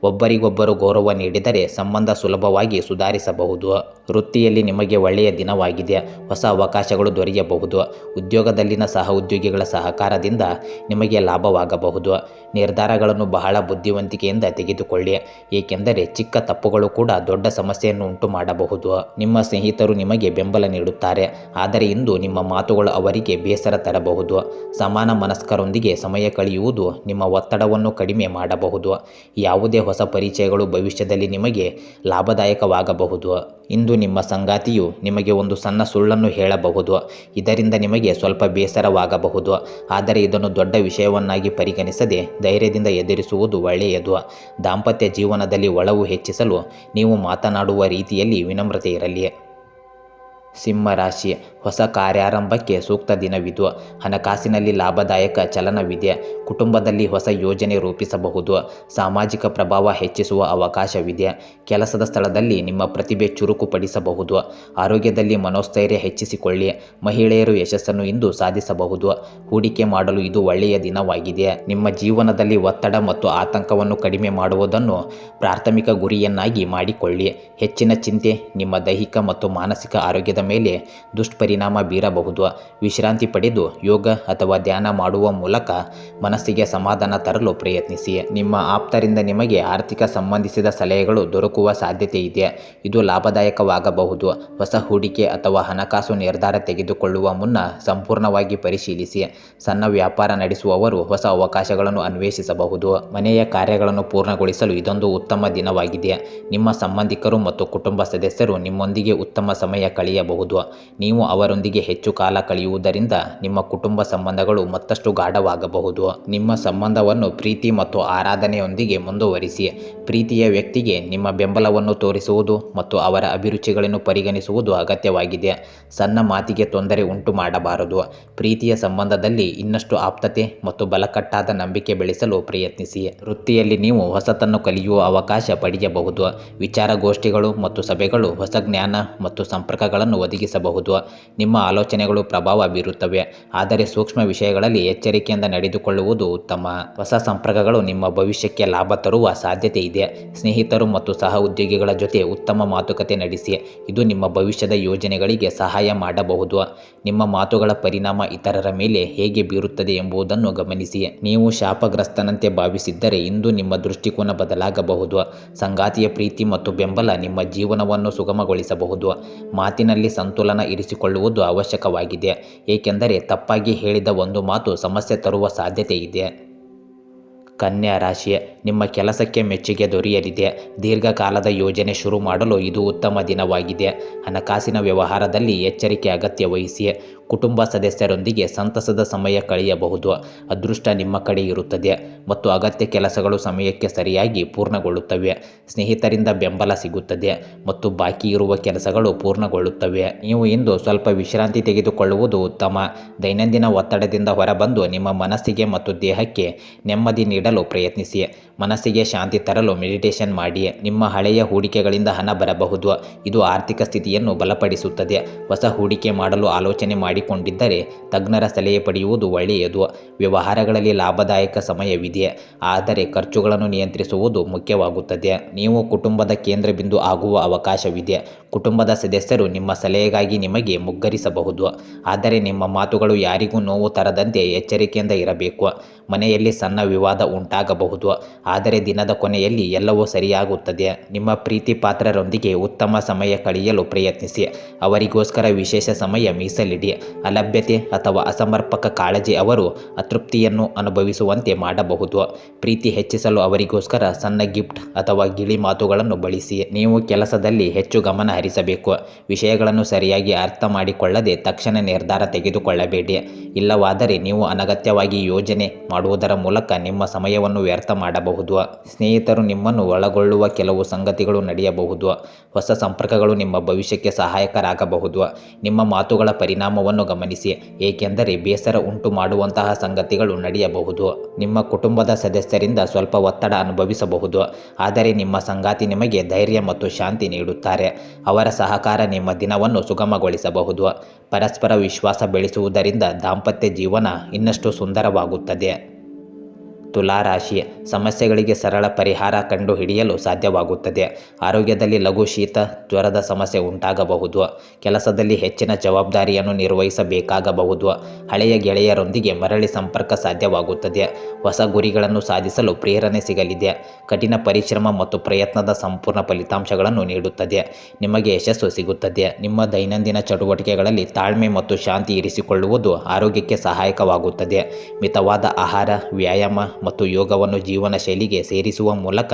ಒಬ್ಬರಿಗೊಬ್ಬರು ಗೌರವ ನೀಡಿದರೆ ಸಂಬಂಧ ಸುಲಭವಾಗಿ ಸುಧಾರಿಸಬಹುದು. ವೃತ್ತಿಯಲ್ಲಿ ನಿಮಗೆ ಒಳ್ಳೆಯ ದಿನವಾಗಿದೆ. ಹೊಸ ಅವಕಾಶಗಳು ದೊರೆಯಬಹುದು. ಉದ್ಯೋಗದಲ್ಲಿನ ಸಹ ಉದ್ಯೋಗಿಗಳ ಸಹಕಾರದಿಂದ ನಿಮಗೆ ಲಾಭವಾಗಬಹುದು. ನಿರ್ಧಾರಗಳನ್ನು ಬಹಳ ಬುದ್ಧಿವಂತಿಕೆಯಿಂದ ತೆಗೆದುಕೊಳ್ಳಿ. ಏಕೆಂದರೆ ಚಿಕ್ಕ ತಪ್ಪುಗಳು ಕೂಡ ದೊಡ್ಡ ಸಮಸ್ಯೆಯನ್ನು ಉಂಟು ಮಾಡಬಹುದು. ನಿಮ್ಮ ಸ್ನೇಹಿತರು ನಿಮಗೆ ಬೆಂಬಲ ನೀಡುತ್ತಾರೆ. ಆದರೆ ಇಂದು ನಿಮ್ಮ ಮಾತುಗಳು ಅವರಿಗೆ ಬೇಸರ ತರಬಹುದು. ಸಮಾನ ಮನಸ್ಕರೊಂದಿಗೆ ಸಮಯ ಕಳೆಯುವುದು ನಿಮ್ಮ ಒತ್ತಡವನ್ನು ಕಡಿಮೆ ಮಾಡಬಹುದು. ಯಾವುದೇ ಹೊಸ ಪರಿಚಯಗಳು ಭವಿಷ್ಯದಲ್ಲಿ ನಿಮಗೆ ಲಾಭದಾಯಕವಾಗಬಹುದು. ಇಂದು ನಿಮ್ಮ ಸಂಗಾತಿಯು ನಿಮಗೆ ಒಂದು ಸಣ್ಣ ಸುಳ್ಳನ್ನು ಹೇಳಬಹುದು. ಇದರಿಂದ ನಿಮಗೆ ಸ್ವಲ್ಪ ಬೇಸರವಾಗಬಹುದು. ಆದರೆ ಇದನ್ನು ದೊಡ್ಡ ವಿಷಯವನ್ನಾಗಿ ಪರಿಗಣಿಸದೆ ಧೈರ್ಯದಿಂದ ಎದುರಿಸುವುದು ಒಳ್ಳೆಯದು. ದಾಂಪತ್ಯ ಜೀವನದಲ್ಲಿ ಒಳವು ಹೆಚ್ಚಿಸಲು ನೀವು ಮಾತನಾಡುವ ರೀತಿಯಲ್ಲಿ ವಿನಮ್ರತೆ ಇರಲಿ. ಸಿಂಹರಾಶಿ. ಹೊಸ ಕಾರ್ಯಾರಂಭಕ್ಕೆ ಸೂಕ್ತ ದಿನವಿದು. ಹಣಕಾಸಿನಲ್ಲಿ ಲಾಭದಾಯಕ ಚಲನವಿದೆ. ಕುಟುಂಬದಲ್ಲಿ ಹೊಸ ಯೋಜನೆ ರೂಪಿಸಬಹುದು. ಸಾಮಾಜಿಕ ಪ್ರಭಾವ ಹೆಚ್ಚಿಸುವ ಅವಕಾಶವಿದೆ. ಕೆಲಸದ ಸ್ಥಳದಲ್ಲಿ ನಿಮ್ಮ ಪ್ರತಿಭೆ ಚುರುಕುಪಡಿಸಬಹುದು. ಆರೋಗ್ಯದಲ್ಲಿ ಮನೋಸ್ಥೈರ್ಯ ಹೆಚ್ಚಿಸಿಕೊಳ್ಳಿ. ಮಹಿಳೆಯರು ಯಶಸ್ಸನ್ನು ಇಂದು ಸಾಧಿಸಬಹುದು. ಹೂಡಿಕೆ ಮಾಡಲು ಇದು ಒಳ್ಳೆಯ ದಿನವಾಗಿದೆ. ನಿಮ್ಮ ಜೀವನದಲ್ಲಿ ಒತ್ತಡ ಮತ್ತು ಆತಂಕವನ್ನು ಕಡಿಮೆ ಮಾಡುವುದನ್ನು ಪ್ರಾಥಮಿಕ ಗುರಿಯನ್ನಾಗಿ ಮಾಡಿಕೊಳ್ಳಿ. ಹೆಚ್ಚಿನ ಚಿಂತೆ ನಿಮ್ಮ ದೈಹಿಕ ಮತ್ತು ಮಾನಸಿಕ ಆರೋಗ್ಯದ ಮೇಲೆ ದುಷ್ಪರಿಣಾಮ ಬೀರಬಹುದು. ವಿಶ್ರಾಂತಿ ಪಡೆದು ಯೋಗ ಅಥವಾ ಧ್ಯಾನ ಮಾಡುವ ಮೂಲಕ ಮನಸ್ಸಿಗೆ ಸಮಾಧಾನ ತರಲು ಪ್ರಯತ್ನಿಸಿ. ನಿಮ್ಮ ಆಪ್ತರಿಂದ ನಿಮಗೆ ಆರ್ಥಿಕ ಸಂಬಂಧಿಸಿದ ಸಲಹೆಗಳು ದೊರಕುವ ಸಾಧ್ಯತೆ ಇದೆ. ಇದು ಲಾಭದಾಯಕವಾಗಬಹುದು. ಹೊಸ ಹೂಡಿಕೆ ಅಥವಾ ಹಣಕಾಸು ನಿರ್ಧಾರ ತೆಗೆದುಕೊಳ್ಳುವ ಮುನ್ನ ಸಂಪೂರ್ಣವಾಗಿ ಪರಿಶೀಲಿಸಿ. ಸಣ್ಣ ವ್ಯಾಪಾರ ನಡೆಸುವವರು ಹೊಸ ಅವಕಾಶಗಳನ್ನು ಅನ್ವೇಷಿಸಬಹುದು. ಮನೆಯ ಕಾರ್ಯಗಳನ್ನು ಪೂರ್ಣಗೊಳಿಸಲು ಇದೊಂದು ಉತ್ತಮ ದಿನವಾಗಿದೆ. ನಿಮ್ಮ ಸಂಬಂಧಿಕರು ಮತ್ತು ಕುಟುಂಬ ಸದಸ್ಯರು ನಿಮ್ಮೊಂದಿಗೆ ಉತ್ತಮ ಸಮಯ ಕಳೆಯಬಹುದು. ನೀವು ಅವರೊಂದಿಗೆ ಹೆಚ್ಚು ಕಾಲ ಕಳೆಯುವುದರಿಂದ ನಿಮ್ಮ ಕುಟುಂಬ ಸಂಬಂಧಗಳು ಮತ್ತಷ್ಟು ಗಾಢವಾಗಬಹುದು. ನಿಮ್ಮ ಸಂಬಂಧವನ್ನು ಪ್ರೀತಿ ಮತ್ತು ಆರಾಧನೆಯೊಂದಿಗೆ ಮುಂದುವರಿಸಿ. ಪ್ರೀತಿಯ ವ್ಯಕ್ತಿಗೆ ನಿಮ್ಮ ಬೆಂಬಲವನ್ನು ತೋರಿಸುವುದು ಮತ್ತು ಅವರ ಅಭಿರುಚಿಗಳನ್ನು ಪರಿಗಣಿಸುವುದು ಅಗತ್ಯವಾಗಿದೆ. ಸಣ್ಣ ಮಾತಿಗೆ ತೊಂದರೆ ಉಂಟು ಮಾಡಬಾರದು. ಪ್ರೀತಿಯ ಸಂಬಂಧದಲ್ಲಿ ಇನ್ನಷ್ಟು ಆಪ್ತತೆ ಮತ್ತು ಬಲಕಟ್ಟಾದ ನಂಬಿಕೆ ಬೆಳೆಸಲು ಪ್ರಯತ್ನಿಸಿ. ವೃತ್ತಿಯಲ್ಲಿ ನೀವು ಹೊಸತನ್ನು ಕಲಿಯುವ ಅವಕಾಶ ಪಡೆಯಬಹುದು. ವಿಚಾರಗೋಷ್ಠಿಗಳು ಮತ್ತು ಸಭೆಗಳು ಹೊಸ ಜ್ಞಾನ ಮತ್ತು ಸಂಪರ್ಕಗಳನ್ನು ಒದಗಿಸಬಹುದು. ನಿಮ್ಮ ಆಲೋಚನೆಗಳು ಪ್ರಭಾವ ಬೀರುತ್ತವೆ ಆದರೆ ಸೂಕ್ಷ್ಮ ವಿಷಯಗಳಲ್ಲಿ ಎಚ್ಚರಿಕೆಯಿಂದ ನಡೆದುಕೊಳ್ಳುವುದು ಉತ್ತಮ. ಹೊಸ ಸಂಪರ್ಕಗಳು ನಿಮ್ಮ ಭವಿಷ್ಯಕ್ಕೆ ಲಾಭ ತರುವ ಸಾಧ್ಯತೆ ಇದೆ. ಸ್ನೇಹಿತರು ಮತ್ತು ಸಹ ಉದ್ಯೋಗಿಗಳ ಜೊತೆ ಉತ್ತಮ ಮಾತುಕತೆ ನಡೆಸಿ. ಇದು ನಿಮ್ಮ ಭವಿಷ್ಯದ ಯೋಜನೆಗಳಿಗೆ ಸಹಾಯ ಮಾಡಬಹುದು. ನಿಮ್ಮ ಮಾತುಗಳ ಪರಿಣಾಮ ಇತರರ ಮೇಲೆ ಹೇಗೆ ಬೀರುತ್ತದೆ ಎಂಬುದನ್ನು ಗಮನಿಸಿ. ನೀವು ಶಾಪಗ್ರಸ್ತನಂತೆ ಭಾವಿಸಿದ್ದರೆ ಇಂದು ನಿಮ್ಮ ದೃಷ್ಟಿಕೋನ ಬದಲಾಗಬಹುದು. ಸಂಗಾತಿಯ ಪ್ರೀತಿ ಮತ್ತು ಬೆಂಬಲ ನಿಮ್ಮ ಜೀವನವನ್ನು ಸುಗಮಗೊಳಿಸಬಹುದು. ಮಾತಿನಲ್ಲಿ ಸಂತುಲನ ಇರಿಸಿಕೊಳ್ಳುವುದು ಅವಶ್ಯಕವಾಗಿದೆ, ಏಕೆಂದರೆ ತಪ್ಪಾಗಿ ಹೇಳಿದ ಒಂದು ಮಾತು ಸಮಸ್ಯೆ ತರುವ ಸಾಧ್ಯತೆ ಇದೆ. ಕನ್ಯಾ ರಾಶಿ, ನಿಮ್ಮ ಕೆಲಸಕ್ಕೆ ಮೆಚ್ಚುಗೆ ದೊರೆಯಲಿದೆ. ದೀರ್ಘಕಾಲದ ಯೋಜನೆ ಶುರು ಮಾಡಲು ಇದು ಉತ್ತಮ ದಿನವಾಗಿದೆ. ಹಣಕಾಸಿನ ವ್ಯವಹಾರದಲ್ಲಿ ಎಚ್ಚರಿಕೆ ಅಗತ್ಯ ವಹಿಸಿ ಕುಟುಂಬ ಸದಸ್ಯರೊಂದಿಗೆ ಸಂತಸದ ಸಮಯ ಕಳೆಯಬಹುದು. ಅದೃಷ್ಟ ನಿಮ್ಮ ಕಡೆ ಇರುತ್ತದೆ ಮತ್ತು ಅಗತ್ಯ ಕೆಲಸಗಳು ಸಮಯಕ್ಕೆ ಸರಿಯಾಗಿ ಪೂರ್ಣಗೊಳ್ಳುತ್ತವೆ. ಸ್ನೇಹಿತರಿಂದ ಬೆಂಬಲ ಸಿಗುತ್ತದೆ ಮತ್ತು ಬಾಕಿ ಇರುವ ಕೆಲಸಗಳು ಪೂರ್ಣಗೊಳ್ಳುತ್ತವೆ. ನೀವು ಇಂದು ಸ್ವಲ್ಪ ವಿಶ್ರಾಂತಿ ತೆಗೆದುಕೊಳ್ಳುವುದು ಉತ್ತಮ. ದೈನಂದಿನ ಒತ್ತಡದಿಂದ ಹೊರಬಂದು ನಿಮ್ಮ ಮನಸ್ಸಿಗೆ ಮತ್ತು ದೇಹಕ್ಕೆ ನೆಮ್ಮದಿ ನೀಡಲು ಪ್ರಯತ್ನಿಸಿ. ಮನಸ್ಸಿಗೆ ಶಾಂತಿ ತರಲು ಮೆಡಿಟೇಷನ್ ಮಾಡಿ. ನಿಮ್ಮ ಹಳೆಯ ಹೂಡಿಕೆಗಳಿಂದ ಹಣ ಬರಬಹುದು. ಇದು ಆರ್ಥಿಕ ಸ್ಥಿತಿಯನ್ನು ಬಲಪಡಿಸುತ್ತದೆ. ಹೊಸ ಹೂಡಿಕೆ ಮಾಡಲು ಆಲೋಚನೆ ಮಾಡಿಕೊಂಡಿದ್ದರೆ ತಜ್ಞರ ಸಲಹೆ ಪಡೆಯುವುದು ಒಳ್ಳೆಯದು. ವ್ಯವಹಾರಗಳಲ್ಲಿ ಲಾಭದಾಯಕ ಸಮಯವಿದೆ. ಆದರೆ ಖರ್ಚುಗಳನ್ನು ನಿಯಂತ್ರಿಸುವುದು ಮುಖ್ಯವಾಗುತ್ತದೆ. ನೀವು ಕುಟುಂಬದ ಕೇಂದ್ರ ಬಿಂದು ಆಗುವ ಅವಕಾಶವಿದೆ. ಕುಟುಂಬದ ಸದಸ್ಯರು ನಿಮ್ಮ ಸಲಹೆಗಾಗಿ ನಿಮಗೆ ಮುಗ್ಗರಿಸಬಹುದು. ಆದರೆ ನಿಮ್ಮ ಮಾತುಗಳು ಯಾರಿಗೂ ನೋವು ತರದಂತೆ ಎಚ್ಚರಿಕೆಯಿಂದ ಇರಬೇಕು. ಮನೆಯಲ್ಲಿ ಸಣ್ಣ ವಿವಾದ ಉಂಟಾಗಬಹುದು. ಆದರೆ ದಿನದ ಕೊನೆಯಲ್ಲಿ ಎಲ್ಲವೂ ಸರಿಯಾಗುತ್ತದೆ. ನಿಮ್ಮ ಪ್ರೀತಿ ಪಾತ್ರರೊಂದಿಗೆ ಉತ್ತಮ ಸಮಯ ಕಳೆಯಲು ಪ್ರಯತ್ನಿಸಿ. ಅವರಿಗೋಸ್ಕರ ವಿಶೇಷ ಸಮಯ ಮೀಸಲಿಡಿ. ಅಲಭ್ಯತೆ ಅಥವಾ ಅಸಮರ್ಪಕ ಕಾಳಜಿ ಅವರು ಅತೃಪ್ತಿಯನ್ನು ಅನುಭವಿಸುವಂತೆ ಮಾಡಬಹುದು. ಪ್ರೀತಿ ಹೆಚ್ಚಿಸಲು ಅವರಿಗೋಸ್ಕರ ಸಣ್ಣ ಗಿಫ್ಟ್ ಅಥವಾ ಗಿಳಿ ಮಾತುಗಳನ್ನು ಬಳಸಿ. ನೀವು ಕೆಲಸದಲ್ಲಿ ಹೆಚ್ಚು ಗಮನ ಹರಿಸಬೇಕು. ವಿಷಯಗಳನ್ನು ಸರಿಯಾಗಿ ಅರ್ಥ ಮಾಡಿಕೊಳ್ಳದೆ ತಕ್ಷಣ ನಿರ್ಧಾರ ತೆಗೆದುಕೊಳ್ಳಬೇಡಿ. ಇಲ್ಲವಾದರೆ ನೀವು ಅನಗತ್ಯವಾಗಿ ಯೋಜನೆ ಮಾಡುವುದರ ಮೂಲಕ ನಿಮ್ಮ ಸಮಯವನ್ನು ವ್ಯರ್ಥ ಮಾಡಬಹುದು. ಸ್ನೇಹಿತರು ನಿಮ್ಮನ್ನು ಒಳಗೊಳ್ಳುವ ಕೆಲವು ಸಂಗತಿಗಳು ನಡೆಯಬಹುದು. ಹೊಸ ಸಂಪರ್ಕಗಳು ನಿಮ್ಮ ಭವಿಷ್ಯಕ್ಕೆ ಸಹಾಯಕರಾಗಬಹುದು. ನಿಮ್ಮ ಮಾತುಗಳ ಪರಿಣಾಮವನ್ನು ಗಮನಿಸಿ, ಏಕೆಂದರೆ ಬೇಸರ ಉಂಟು ಮಾಡುವಂತಹ ಸಂಗತಿಗಳು ನಡೆಯಬಹುದು. ನಿಮ್ಮ ಕುಟುಂಬದ ಸದಸ್ಯರಿಂದ ಸ್ವಲ್ಪ ಒತ್ತಡ ಅನುಭವಿಸಬಹುದು. ಆದರೆ ನಿಮ್ಮ ಸಂಗಾತಿ ನಿಮಗೆ ಧೈರ್ಯ ಮತ್ತು ಶಾಂತಿ ನೀಡುತ್ತಾರೆ. ಅವರ ಸಹಕಾರ ನಿಮ್ಮ ದಿನವನ್ನು ಸುಗಮಗೊಳಿಸಬಹುದು. ಪರಸ್ಪರ ವಿಶ್ವಾಸ ಬೆಳೆಸುವುದರಿಂದ ದಾಂಪತ್ಯ ಜೀವನ ಇನ್ನಷ್ಟು ಸುಂದರವಾಗುತ್ತದೆ. ತುಲಾರಾಶಿ ಸಮಸ್ಯೆಗಳಿಗೆ ಸರಳ ಪರಿಹಾರ ಕಂಡು ಹಿಡಿಯಲು ಸಾಧ್ಯವಾಗುತ್ತದೆ. ಆರೋಗ್ಯದಲ್ಲಿ ಲಘು ಶೀತ, ಜ್ವರದ ಸಮಸ್ಯೆ ಉಂಟಾಗಬಹುದು. ಕೆಲಸದಲ್ಲಿ ಹೆಚ್ಚಿನ ಜವಾಬ್ದಾರಿಯನ್ನು ನಿರ್ವಹಿಸಬೇಕಾಗಬಹುದು. ಹಳೆಯ ಗೆಳೆಯರೊಂದಿಗೆ ಮರಳಿ ಸಂಪರ್ಕ ಸಾಧ್ಯವಾಗುತ್ತದೆ. ಹೊಸ ಗುರಿಗಳನ್ನು ಸಾಧಿಸಲು ಪ್ರೇರಣೆ ಸಿಗಲಿದೆ. ಕಠಿಣ ಪರಿಶ್ರಮ ಮತ್ತು ಪ್ರಯತ್ನದ ಸಂಪೂರ್ಣ ಫಲಿತಾಂಶಗಳನ್ನು ನೀಡುತ್ತದೆ. ನಿಮಗೆ ಯಶಸ್ಸು ಸಿಗುತ್ತದೆ. ನಿಮ್ಮ ದೈನಂದಿನ ಚಟುವಟಿಕೆಗಳಲ್ಲಿ ತಾಳ್ಮೆ ಮತ್ತು ಶಾಂತಿ ಇರಿಸಿಕೊಳ್ಳುವುದು ಆರೋಗ್ಯಕ್ಕೆ ಸಹಾಯಕವಾಗುತ್ತದೆ. ಮಿತವಾದ ಆಹಾರ, ವ್ಯಾಯಾಮ ಮತ್ತು ಯೋಗವನ್ನು ಜೀವನ ಶೈಲಿಗೆ ಸೇರಿಸುವ ಮೂಲಕ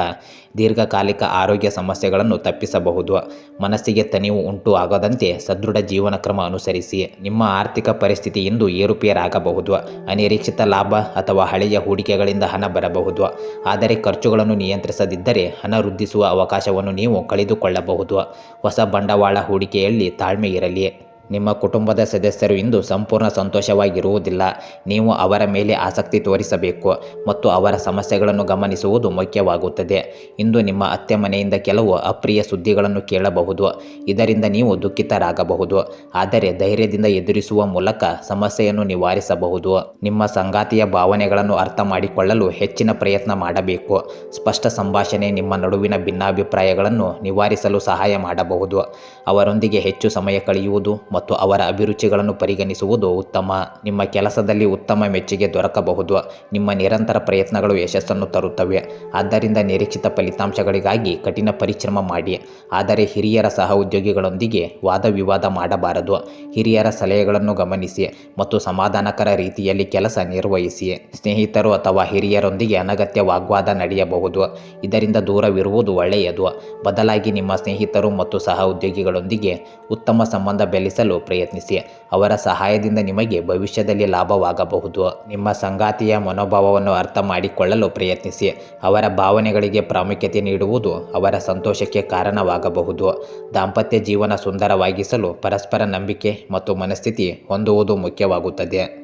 ದೀರ್ಘಕಾಲಿಕ ಆರೋಗ್ಯ ಸಮಸ್ಯೆಗಳನ್ನು ತಪ್ಪಿಸಬಹುದು. ಮನಸ್ಸಿಗೆ ತನಿವು ಉಂಟು ಆಗದಂತೆ ಸದೃಢ ಜೀವನ ಕ್ರಮ ಅನುಸರಿಸಿ. ನಿಮ್ಮ ಆರ್ಥಿಕ ಪರಿಸ್ಥಿತಿ ಇಂದು ಏರುಪೇರಾಗಬಹುದು. ಅನಿರೀಕ್ಷಿತ ಲಾಭ ಅಥವಾ ಹಳೆಯ ಹೂಡಿಕೆಗಳಿಂದ ಹಣ ಬರಬಹುದು. ಆದರೆ ಖರ್ಚುಗಳನ್ನು ನಿಯಂತ್ರಿಸದಿದ್ದರೆ ಹಣ ವೃದ್ಧಿಸುವ ಅವಕಾಶವನ್ನು ನೀವು ಕಳೆದುಕೊಳ್ಳಬಹುದು. ಹೊಸ ಬಂಡವಾಳ ಹೂಡಿಕೆಯಲ್ಲಿ ತಾಳ್ಮೆ ಇರಲಿ. ನಿಮ್ಮ ಕುಟುಂಬದ ಸದಸ್ಯರು ಇಂದು ಸಂಪೂರ್ಣ ಸಂತೋಷವಾಗಿರುವುದಿಲ್ಲ. ನೀವು ಅವರ ಮೇಲೆ ಆಸಕ್ತಿ ತೋರಿಸಬೇಕು ಮತ್ತು ಅವರ ಸಮಸ್ಯೆಗಳನ್ನು ಗಮನಿಸುವುದು ಮುಖ್ಯವಾಗುತ್ತದೆ. ಇಂದು ನಿಮ್ಮ ಅತ್ತೆ ಮನೆಯಿಂದ ಕೆಲವು ಅಪ್ರಿಯ ಸುದ್ದಿಗಳನ್ನು ಕೇಳಬಹುದು. ಇದರಿಂದ ನೀವು ದುಃಖಿತರಾಗಬಹುದು. ಆದರೆ ಧೈರ್ಯದಿಂದ ಎದುರಿಸುವ ಮೂಲಕ ಸಮಸ್ಯೆಯನ್ನು ನಿವಾರಿಸಬಹುದು. ನಿಮ್ಮ ಸಂಗಾತಿಯ ಭಾವನೆಗಳನ್ನು ಅರ್ಥ ಮಾಡಿಕೊಳ್ಳಲು ಹೆಚ್ಚಿನ ಪ್ರಯತ್ನ ಮಾಡಬೇಕು. ಸ್ಪಷ್ಟ ಸಂಭಾಷಣೆ ನಿಮ್ಮ ನಡುವಿನ ಭಿನ್ನಾಭಿಪ್ರಾಯಗಳನ್ನು ನಿವಾರಿಸಲು ಸಹಾಯ ಮಾಡಬಹುದು. ಅವರೊಂದಿಗೆ ಹೆಚ್ಚು ಸಮಯ ಕಳೆಯುವುದು ಮತ್ತು ಅವರ ಅಭಿರುಚಿಗಳನ್ನು ಪರಿಗಣಿಸುವುದು ಉತ್ತಮ. ನಿಮ್ಮ ಕೆಲಸದಲ್ಲಿ ಉತ್ತಮ ಮೆಚ್ಚುಗೆ ದೊರಕಬಹುದು. ನಿಮ್ಮ ನಿರಂತರ ಪ್ರಯತ್ನಗಳು ಯಶಸ್ಸನ್ನು ತರುತ್ತವೆ. ಆದ್ದರಿಂದ ನಿರೀಕ್ಷಿತ ಫಲಿತಾಂಶಗಳಿಗಾಗಿ ಕಠಿಣ ಪರಿಶ್ರಮ ಮಾಡಿ. ಆದರೆ ಹಿರಿಯರ ಸಹ ಉದ್ಯೋಗಿಗಳೊಂದಿಗೆ ವಾದ ವಿವಾದ ಮಾಡಬಾರದು. ಹಿರಿಯರ ಸಲಹೆಗಳನ್ನು ಗಮನಿಸಿ ಮತ್ತು ಸಮಾಧಾನಕರ ರೀತಿಯಲ್ಲಿ ಕೆಲಸ ನಿರ್ವಹಿಸಿ. ಸ್ನೇಹಿತರು ಅಥವಾ ಹಿರಿಯರೊಂದಿಗೆ ಅನಗತ್ಯ ವಾಗ್ವಾದ ನಡೆಯಬಹುದು. ಇದರಿಂದ ದೂರವಿರುವುದು ಒಳ್ಳೆಯದು. ಬದಲಾಗಿ ನಿಮ್ಮ ಸ್ನೇಹಿತರು ಮತ್ತು ಸಹ ಉದ್ಯೋಗಿಗಳೊಂದಿಗೆ ಉತ್ತಮ ಸಂಬಂಧ ಬೆಳೆಸಲು ಪ್ರಯತ್ನಿಸಿ. ಅವರ ಸಹಾಯದಿಂದ ನಿಮಗೆ ಭವಿಷ್ಯದಲ್ಲಿ ಲಾಭವಾಗಬಹುದು. ನಿಮ್ಮ ಸಂಗಾತಿಯ ಮನೋಭಾವವನ್ನು ಅರ್ಥ ಮಾಡಿಕೊಳ್ಳಲು ಪ್ರಯತ್ನಿಸಿ. ಅವರ ಭಾವನೆಗಳಿಗೆ ಪ್ರಾಮುಖ್ಯತೆ ನೀಡುವುದು ಅವರ ಸಂತೋಷಕ್ಕೆ ಕಾರಣವಾಗಬಹುದು. ದಾಂಪತ್ಯ ಜೀವನ ಸುಂದರವಾಗಿಸಲು ಪರಸ್ಪರ ನಂಬಿಕೆ ಮತ್ತು ಮನಸ್ಥಿತಿ ಹೊಂದುವುದು ಮುಖ್ಯವಾಗುತ್ತದೆ.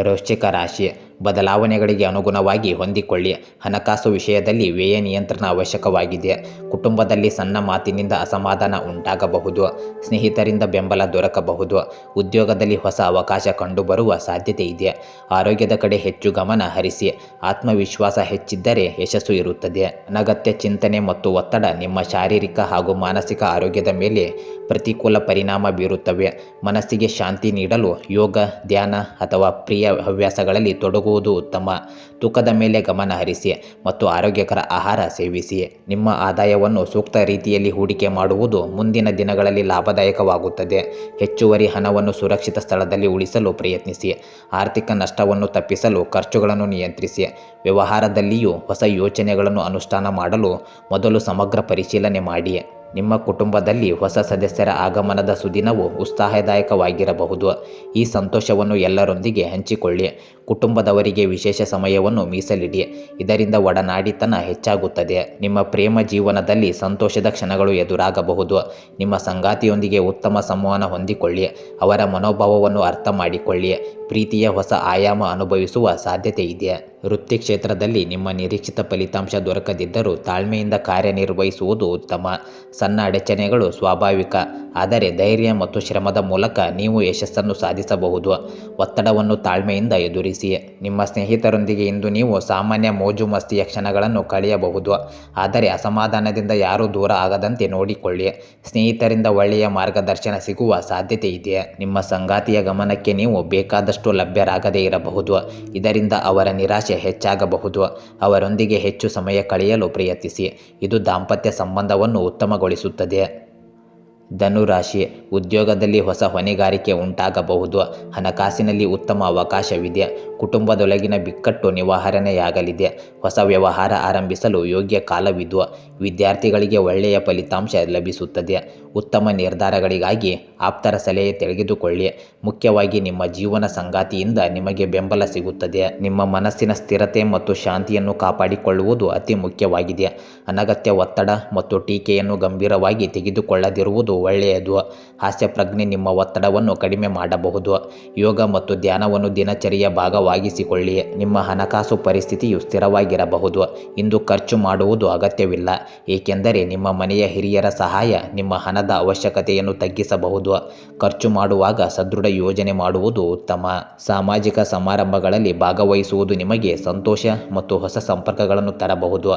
ವೃಶ್ಚಿಕ ರಾಶಿ. ಬದಲಾವಣೆಗಳಿಗೆ ಅನುಗುಣವಾಗಿ ಹೊಂದಿಕೊಳ್ಳಿ. ಹಣಕಾಸು ವಿಷಯದಲ್ಲಿ ವ್ಯಯ ನಿಯಂತ್ರಣ ಅವಶ್ಯಕವಾಗಿದೆ. ಕುಟುಂಬದಲ್ಲಿ ಸಣ್ಣ ಮಾತಿನಿಂದ ಅಸಮಾಧಾನ ಉಂಟಾಗಬಹುದು. ಸ್ನೇಹಿತರಿಂದ ಬೆಂಬಲ ದೊರಕಬಹುದು. ಉದ್ಯೋಗದಲ್ಲಿ ಹೊಸ ಅವಕಾಶ ಕಂಡುಬರುವ ಸಾಧ್ಯತೆ ಇದೆ. ಆರೋಗ್ಯದ ಕಡೆ ಹೆಚ್ಚು ಗಮನ ಹರಿಸಿ. ಆತ್ಮವಿಶ್ವಾಸ ಹೆಚ್ಚಿದ್ದರೆ ಯಶಸ್ಸು ಇರುತ್ತದೆ. ಅನಗತ್ಯ ಚಿಂತನೆ ಮತ್ತು ಒತ್ತಡ ನಿಮ್ಮ ಶಾರೀರಿಕ ಹಾಗೂ ಮಾನಸಿಕ ಆರೋಗ್ಯದ ಮೇಲೆ ಪ್ರತಿಕೂಲ ಪರಿಣಾಮ ಬೀರುತ್ತವೆ. ಮನಸ್ಸಿಗೆ ಶಾಂತಿ ನೀಡಲು ಯೋಗ, ಧ್ಯಾನ ಅಥವಾ ಪ್ರಿಯ ಹವ್ಯಾಸಗಳಲ್ಲಿ ತೊಡಗುವುದು ಉತ್ತಮ. ತೂಕದ ಮೇಲೆ ಗಮನ ಹರಿಸಿ ಮತ್ತು ಆರೋಗ್ಯಕರ ಆಹಾರ ಸೇವಿಸಿ. ನಿಮ್ಮ ಆದಾಯವನ್ನು ಸೂಕ್ತ ರೀತಿಯಲ್ಲಿ ಹೂಡಿಕೆ ಮಾಡುವುದು ಮುಂದಿನ ದಿನಗಳಲ್ಲಿ ಲಾಭದಾಯಕವಾಗುತ್ತದೆ. ಹೆಚ್ಚುವರಿ ಹಣವನ್ನು ಸುರಕ್ಷಿತ ಸ್ಥಳದಲ್ಲಿ ಉಳಿಸಲು ಪ್ರಯತ್ನಿಸಿ. ಆರ್ಥಿಕ ನಷ್ಟವನ್ನು ತಪ್ಪಿಸಲು ಖರ್ಚುಗಳನ್ನು ನಿಯಂತ್ರಿಸಿ. ವ್ಯವಹಾರದಲ್ಲಿಯೂ ಹೊಸ ಯೋಚನೆಗಳನ್ನು ಅನುಷ್ಠಾನ ಮಾಡಲು ಮೊದಲು ಸಮಗ್ರ ಪರಿಶೀಲನೆ ಮಾಡಿ. ನಿಮ್ಮ ಕುಟುಂಬದಲ್ಲಿ ಹೊಸ ಸದಸ್ಯರ ಆಗಮನದ ಸುದಿನವು ಉತ್ಸಾಹದಾಯಕವಾಗಿರಬಹುದು. ಈ ಸಂತೋಷವನ್ನು ಎಲ್ಲರೊಂದಿಗೆ ಹಂಚಿಕೊಳ್ಳಿ. ಕುಟುಂಬದವರಿಗೆ ವಿಶೇಷ ಸಮಯವನ್ನು ಮೀಸಲಿಡಿ. ಇದರಿಂದ ಒಡನಾಡಿತನ ಹೆಚ್ಚಾಗುತ್ತದೆ. ನಿಮ್ಮ ಪ್ರೇಮ ಜೀವನದಲ್ಲಿ ಸಂತೋಷದ ಕ್ಷಣಗಳು ಎದುರಾಗಬಹುದು. ನಿಮ್ಮ ಸಂಗಾತಿಯೊಂದಿಗೆ ಉತ್ತಮ ಸಂವಹನ ಹೊಂದಿಕೊಳ್ಳಿ. ಅವರ ಮನೋಭಾವವನ್ನು ಅರ್ಥ ಮಾಡಿಕೊಳ್ಳಿ. ಪ್ರೀತಿಯ ಹೊಸ ಆಯಾಮ ಅನುಭವಿಸುವ ಸಾಧ್ಯತೆ ಇದೆ. ವೃತ್ತಿ ಕ್ಷೇತ್ರದಲ್ಲಿ ನಿಮ್ಮ ನಿರೀಕ್ಷಿತ ಫಲಿತಾಂಶ ದೊರಕದಿದ್ದರೂ ತಾಳ್ಮೆಯಿಂದ ಕಾರ್ಯನಿರ್ವಹಿಸುವುದು ಉತ್ತಮ ಸಣ್ಣ ಅಡಚಣೆಗಳು ಸ್ವಾಭಾವಿಕ. ಆದರೆ ಧೈರ್ಯ ಮತ್ತು ಶ್ರಮದ ಮೂಲಕ ನೀವು ಯಶಸ್ಸನ್ನು ಸಾಧಿಸಬಹುದು. ಒತ್ತಡವನ್ನು ತಾಳ್ಮೆಯಿಂದ ಎದುರಿಸಿ. ನಿಮ್ಮ ಸ್ನೇಹಿತರೊಂದಿಗೆ ಇಂದು ನೀವು ಸಾಮಾನ್ಯ ಮೋಜು ಮಸ್ತಿಯ ಕ್ಷಣಗಳನ್ನು ಕಳೆಯಬಹುದು. ಆದರೆ ಅಸಮಾಧಾನದಿಂದ ಯಾರೂ ದೂರ ಆಗದಂತೆ ನೋಡಿಕೊಳ್ಳಿ. ಸ್ನೇಹಿತರಿಂದ ಒಳ್ಳೆಯ ಮಾರ್ಗದರ್ಶನ ಸಿಗುವ ಸಾಧ್ಯತೆ ಇದೆ. ನಿಮ್ಮ ಸಂಗಾತಿಯ ಗಮನಕ್ಕೆ ನೀವು ಬೇಕಾದಷ್ಟು ಲಭ್ಯರಾಗದೇ ಇರಬಹುದು. ಇದರಿಂದ ಅವರ ನಿರಾಶೆ ಹೆಚ್ಚಾಗಬಹುದು. ಅವರೊಂದಿಗೆ ಹೆಚ್ಚು ಸಮಯ ಕಳೆಯಲು ಪ್ರಯತ್ನಿಸಿ. ಇದು ದಾಂಪತ್ಯ ಸಂಬಂಧವನ್ನು ಉತ್ತಮಗೊಳಿಸುತ್ತದೆ. ಧನುರಾಶಿ, ಉದ್ಯೋಗದಲ್ಲಿ ಹೊಸ ಹೊಣೆಗಾರಿಕೆ ಉಂಟಾಗಬಹುದು. ಹಣಕಾಸಿನಲ್ಲಿ ಉತ್ತಮ ಅವಕಾಶವಿದೆ. ಕುಟುಂಬದೊಳಗಿನ ಬಿಕ್ಕಟ್ಟು ನಿವಾರಣೆಯಾಗಲಿದೆ. ಹೊಸ ವ್ಯವಹಾರ ಆರಂಭಿಸಲು ಯೋಗ್ಯ ಕಾಲವಿದು ವಿದ್ಯಾರ್ಥಿಗಳಿಗೆ ಒಳ್ಳೆಯ ಫಲಿತಾಂಶ ಲಭಿಸುತ್ತದೆ. ಉತ್ತಮ ನಿರ್ಧಾರಗಳಿಗಾಗಿ ಆಪ್ತರ ಸಲಹೆ ತೆಗೆದುಕೊಳ್ಳಿ. ಮುಖ್ಯವಾಗಿ ನಿಮ್ಮ ಜೀವನ ಸಂಗಾತಿಯಿಂದ ನಿಮಗೆ ಬೆಂಬಲ ಸಿಗುತ್ತದೆ. ನಿಮ್ಮ ಮನಸ್ಸಿನ ಸ್ಥಿರತೆ ಮತ್ತು ಶಾಂತಿಯನ್ನು ಕಾಪಾಡಿಕೊಳ್ಳುವುದು ಅತಿ ಮುಖ್ಯವಾಗಿದೆ. ಅನಗತ್ಯ ಒತ್ತಡ ಮತ್ತು ಟೀಕೆಯನ್ನು ಗಂಭೀರವಾಗಿ ತೆಗೆದುಕೊಳ್ಳದಿರುವುದು ಒಳ್ಳೆಯದು. ಹಾಸ್ಯ ಪ್ರಜ್ಞೆ ನಿಮ್ಮ ಒತ್ತಡವನ್ನು ಕಡಿಮೆ ಮಾಡಬಹುದು. ಯೋಗ ಮತ್ತು ಧ್ಯಾನವನ್ನು ದಿನಚರಿಯ ಭಾಗವಾಗಿಸಿಕೊಳ್ಳಿ ನಿಮ್ಮ ಹಣಕಾಸು ಪರಿಸ್ಥಿತಿಯು ಸ್ಥಿರವಾಗಿರಬಹುದು. ಇಂದು ಖರ್ಚು ಮಾಡುವುದು ಅಗತ್ಯವಿಲ್ಲ. ಏಕೆಂದರೆ ನಿಮ್ಮ ಮನೆಯ ಹಿರಿಯರ ಸಹಾಯ ನಿಮ್ಮ ಹಣದ ಅವಶ್ಯಕತೆಯನ್ನು ತಗ್ಗಿಸಬಹುದು. ಖರ್ಚು ಮಾಡುವಾಗ ಸದೃಢ ಯೋಜನೆ ಮಾಡುವುದು ಉತ್ತಮ. ಸಾಮಾಜಿಕ ಸಮಾರಂಭಗಳಲ್ಲಿ ಭಾಗವಹಿಸುವುದು ನಿಮಗೆ ಸಂತೋಷ ಮತ್ತು ಹೊಸ ಸಂಪರ್ಕಗಳನ್ನು ತರಬಹುದು.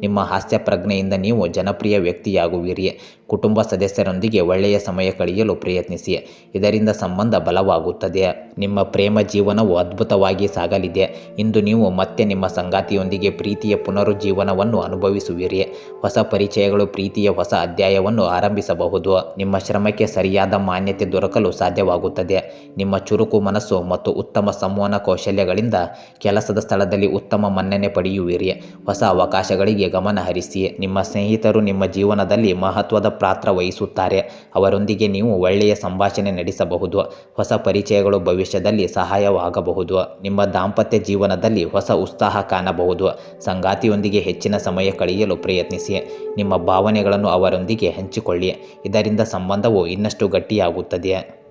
ನಿಮ್ಮ ಹಾಸ್ಯ ಪ್ರಜ್ಞೆಯಿಂದ ನೀವು ಜನಪ್ರಿಯ ವ್ಯಕ್ತಿಯಾಗುವಿರಿ. ಕುಟುಂಬ ಸದಸ್ಯರೊಂದಿಗೆ ಒಳ್ಳೆಯ ಸಮಯ ಕಳೆಯಲು ಪ್ರಯತ್ನಿಸಿ. ಇದರಿಂದ ಸಂಬಂಧ ಬಲವಾಗುತ್ತದೆ. ನಿಮ್ಮ ಪ್ರೇಮ ಜೀವನವು ಅದ್ಭುತವಾಗಿ ಸಾಗಲಿದೆ. ಇಂದು ನೀವು ಮತ್ತೆ ನಿಮ್ಮ ಸಂಗಾತಿಯೊಂದಿಗೆ ಪ್ರೀತಿಯ ಪುನರುಜ್ಜೀವನವನ್ನು ಅನುಭವಿಸುವಿರಿ. ಹೊಸ ಪರಿಚಯಗಳು, ಪ್ರೀತಿಯ ಹೊಸ ಅಧ್ಯಾಯವನ್ನು ಆರಂಭಿಸಬಹುದು. ನಿಮ್ಮ ಶ್ರಮಕ್ಕೆ ಸರಿಯಾದ ಮಾನ್ಯತೆ ದೊರಕಲು ಸಾಧ್ಯವಾಗುತ್ತದೆ. ನಿಮ್ಮ ಚುರುಕು ಮನಸ್ಸು ಮತ್ತು ಉತ್ತಮ ಸಂವಹನ ಕೌಶಲ್ಯಗಳಿಂದ ಕೆಲಸದ ಸ್ಥಳದಲ್ಲಿ ಉತ್ತಮ ಮನ್ನಣೆ ಪಡೆಯುವಿರಿ. ಹೊಸ ಅವಕಾಶಗಳಿಗೆ ಗಮನ ಹರಿಸಿ. ನಿಮ್ಮ ಸ್ನೇಹಿತರು ನಿಮ್ಮ ಜೀವನದಲ್ಲಿ ಮಹತ್ವದ ಪಾತ್ರ ವಹಿಸುತ್ತಾರೆ. ಅವರೊಂದಿಗೆ ನೀವು ಒಳ್ಳೆಯ ಸಂಭಾಷಣೆ ನಡೆಸಬಹುದು. ಹೊಸ ಪರಿಚಯಗಳು ಭವಿಷ್ಯದಲ್ಲಿ ಸಹಾಯವಾಗಬಹುದು. ನಿಮ್ಮ ದಾಂಪತ್ಯ ಜೀವನದಲ್ಲಿ ಹೊಸ ಉತ್ಸಾಹ ಕಾಣಬಹುದು. ಸಂಗಾತಿಯೊಂದಿಗೆ ಹೆಚ್ಚಿನ ಸಮಯ ಕಳೆಯಲು ಪ್ರಯತ್ನಿಸಿ. ನಿಮ್ಮ ಭಾವನೆಗಳನ್ನು ಅವರೊಂದಿಗೆ ಹಂಚಿಕೊಳ್ಳಿ. ಇದರಿಂದ ಸಂಬಂಧವು ಇನ್ನಷ್ಟು ಗಟ್ಟಿಯಾಗುತ್ತದೆ.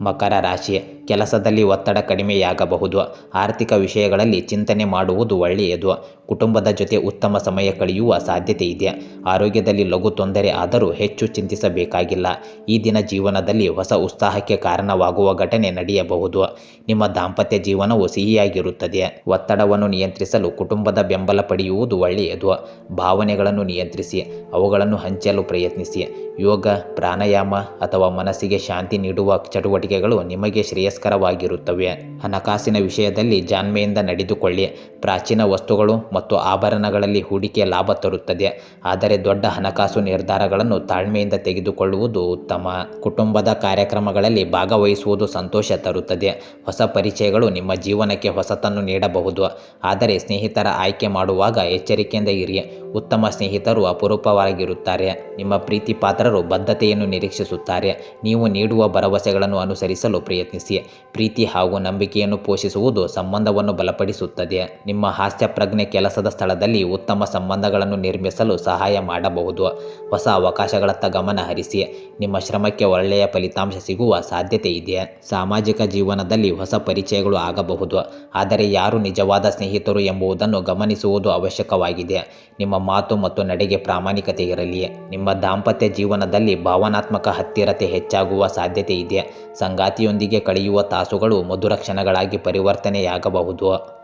ಮಕರ ರಾಶಿ. ಕೆಲಸದಲ್ಲಿ ಒತ್ತಡ ಕಡಿಮೆಯಾಗಬಹುದು. ಆರ್ಥಿಕ ವಿಷಯಗಳಲ್ಲಿ ಚಿಂತನೆ ಮಾಡುವುದು ಒಳ್ಳೆಯದು. ಕುಟುಂಬದ ಜೊತೆ ಉತ್ತಮ ಸಮಯ ಕಳೆಯುವ ಸಾಧ್ಯತೆ ಇದೆ. ಆರೋಗ್ಯದಲ್ಲಿ ಲಘು ತೊಂದರೆ ಆದರೂ ಹೆಚ್ಚು ಚಿಂತಿಸಬೇಕಾಗಿಲ್ಲ. ಈ ದಿನ ಜೀವನದಲ್ಲಿ ಹೊಸ ಉತ್ಸಾಹಕ್ಕೆ ಕಾರಣವಾಗುವ ಘಟನೆ ನಡೆಯಬಹುದು. ನಿಮ್ಮ ದಾಂಪತ್ಯ ಜೀವನವು ಸಿಹಿಯಾಗಿರುತ್ತದೆ. ಒತ್ತಡವನ್ನು ನಿಯಂತ್ರಿಸಲು ಕುಟುಂಬದ ಬೆಂಬಲ ಪಡೆಯುವುದು ಒಳ್ಳೆಯದು. ಭಾವನೆಗಳನ್ನು ನಿಯಂತ್ರಿಸಿ, ಅವುಗಳನ್ನು ಹಂಚಲು ಪ್ರಯತ್ನಿಸಿ. ಯೋಗ, ಪ್ರಾಣಾಯಾಮ ಅಥವಾ ಮನಸ್ಸಿಗೆ ಶಾಂತಿ ನೀಡುವ ಚಟುವಟಿಕೆಗಳು ನಿಮಗೆ ಶ್ರೇಯಸ್ಕರವಾಗಿರುತ್ತವೆ ಹಣಕಾಸಿನ ವಿಷಯದಲ್ಲಿ ಜಾಣ್ಮೆಯಿಂದ ನಡೆದುಕೊಳ್ಳಿ. ಪ್ರಾಚೀನ ವಸ್ತುಗಳು ಮತ್ತು ಆಭರಣಗಳಲ್ಲಿ ಹೂಡಿಕೆ ಲಾಭ ತರುತ್ತದೆ. ಆದರೆ ದೊಡ್ಡ ಹಣಕಾಸು ನಿರ್ಧಾರಗಳನ್ನು ತಾಳ್ಮೆಯಿಂದ ತೆಗೆದುಕೊಳ್ಳುವುದು ಉತ್ತಮ. ಕುಟುಂಬದ ಕಾರ್ಯಕ್ರಮಗಳಲ್ಲಿ ಭಾಗವಹಿಸುವುದು ಸಂತೋಷ ತರುತ್ತದೆ. ಹೊಸ ಪರಿಚಯಗಳು ನಿಮ್ಮ ಜೀವನಕ್ಕೆ ಹೊಸತನ್ನು ನೀಡಬಹುದು. ಆದರೆ ಸ್ನೇಹಿತರ ಆಯ್ಕೆ ಮಾಡುವಾಗ ಎಚ್ಚರಿಕೆಯಿಂದ ಇರಿ. ಉತ್ತಮ ಸ್ನೇಹಿತರು ಅಪರೂಪವಾಗಿರುತ್ತಾರೆ. ನಿಮ್ಮ ಪ್ರೀತಿ ಪಾತ್ರರು ಬದ್ಧತೆಯನ್ನು ನಿರೀಕ್ಷಿಸುತ್ತಾರೆ. ನೀವು ನೀಡುವ ಭರವಸೆಗಳನ್ನು ಅನುಸರಿಸಲು ಪ್ರಯತ್ನಿಸಿ. ಪ್ರೀತಿ ಹಾಗೂ ನಂಬಿಕೆಯನ್ನು ಪೋಷಿಸುವುದು ಸಂಬಂಧವನ್ನು ಬಲಪಡಿಸುತ್ತದೆ. ನಿಮ್ಮ ಹಾಸ್ಯ ಪ್ರಜ್ಞೆ ಕೆಲಸದ ಸ್ಥಳದಲ್ಲಿ ಉತ್ತಮ ಸಂಬಂಧಗಳನ್ನು ನಿರ್ಮಿಸಲು ಸಹಾಯ ಮಾಡಬಹುದು. ಹೊಸ ಅವಕಾಶಗಳತ್ತ ಗಮನ ಹರಿಸಿ. ನಿಮ್ಮ ಶ್ರಮಕ್ಕೆ ಒಳ್ಳೆಯ ಫಲಿತಾಂಶ ಸಿಗುವ ಸಾಧ್ಯತೆ ಇದೆ. ಸಾಮಾಜಿಕ ಜೀವನದಲ್ಲಿ ಹೊಸ ಪರಿಚಯಗಳು ಆಗಬಹುದು. ಆದರೆ ಯಾರು ನಿಜವಾದ ಸ್ನೇಹಿತರು ಎಂಬುದನ್ನು ಗಮನಿಸುವುದು ಅವಶ್ಯಕವಾಗಿದೆ. ನಿಮ್ಮ ಮಾತು ಮತ್ತು ನಡೆಗೆ ಪ್ರಾಮಾಣಿಕತೆ ಇರಲಿ ನಿಮ್ಮ ದಾಂಪತ್ಯ ಜೀವನದಲ್ಲಿ ಭಾವನಾತ್ಮಕ ಹತ್ತಿರತೆ ಹೆಚ್ಚಾಗುವ ಸಾಧ್ಯತೆ ಇದೆ ಸಂಗಾತಿಯೊಂದಿಗೆ ಕಳೆಯುವ ತಾಸುಗಳು ಮಧುರ ಕ್ಷಣಗಳಾಗಿ ಪರಿವರ್ತನೆಯಾಗಬಹುದು.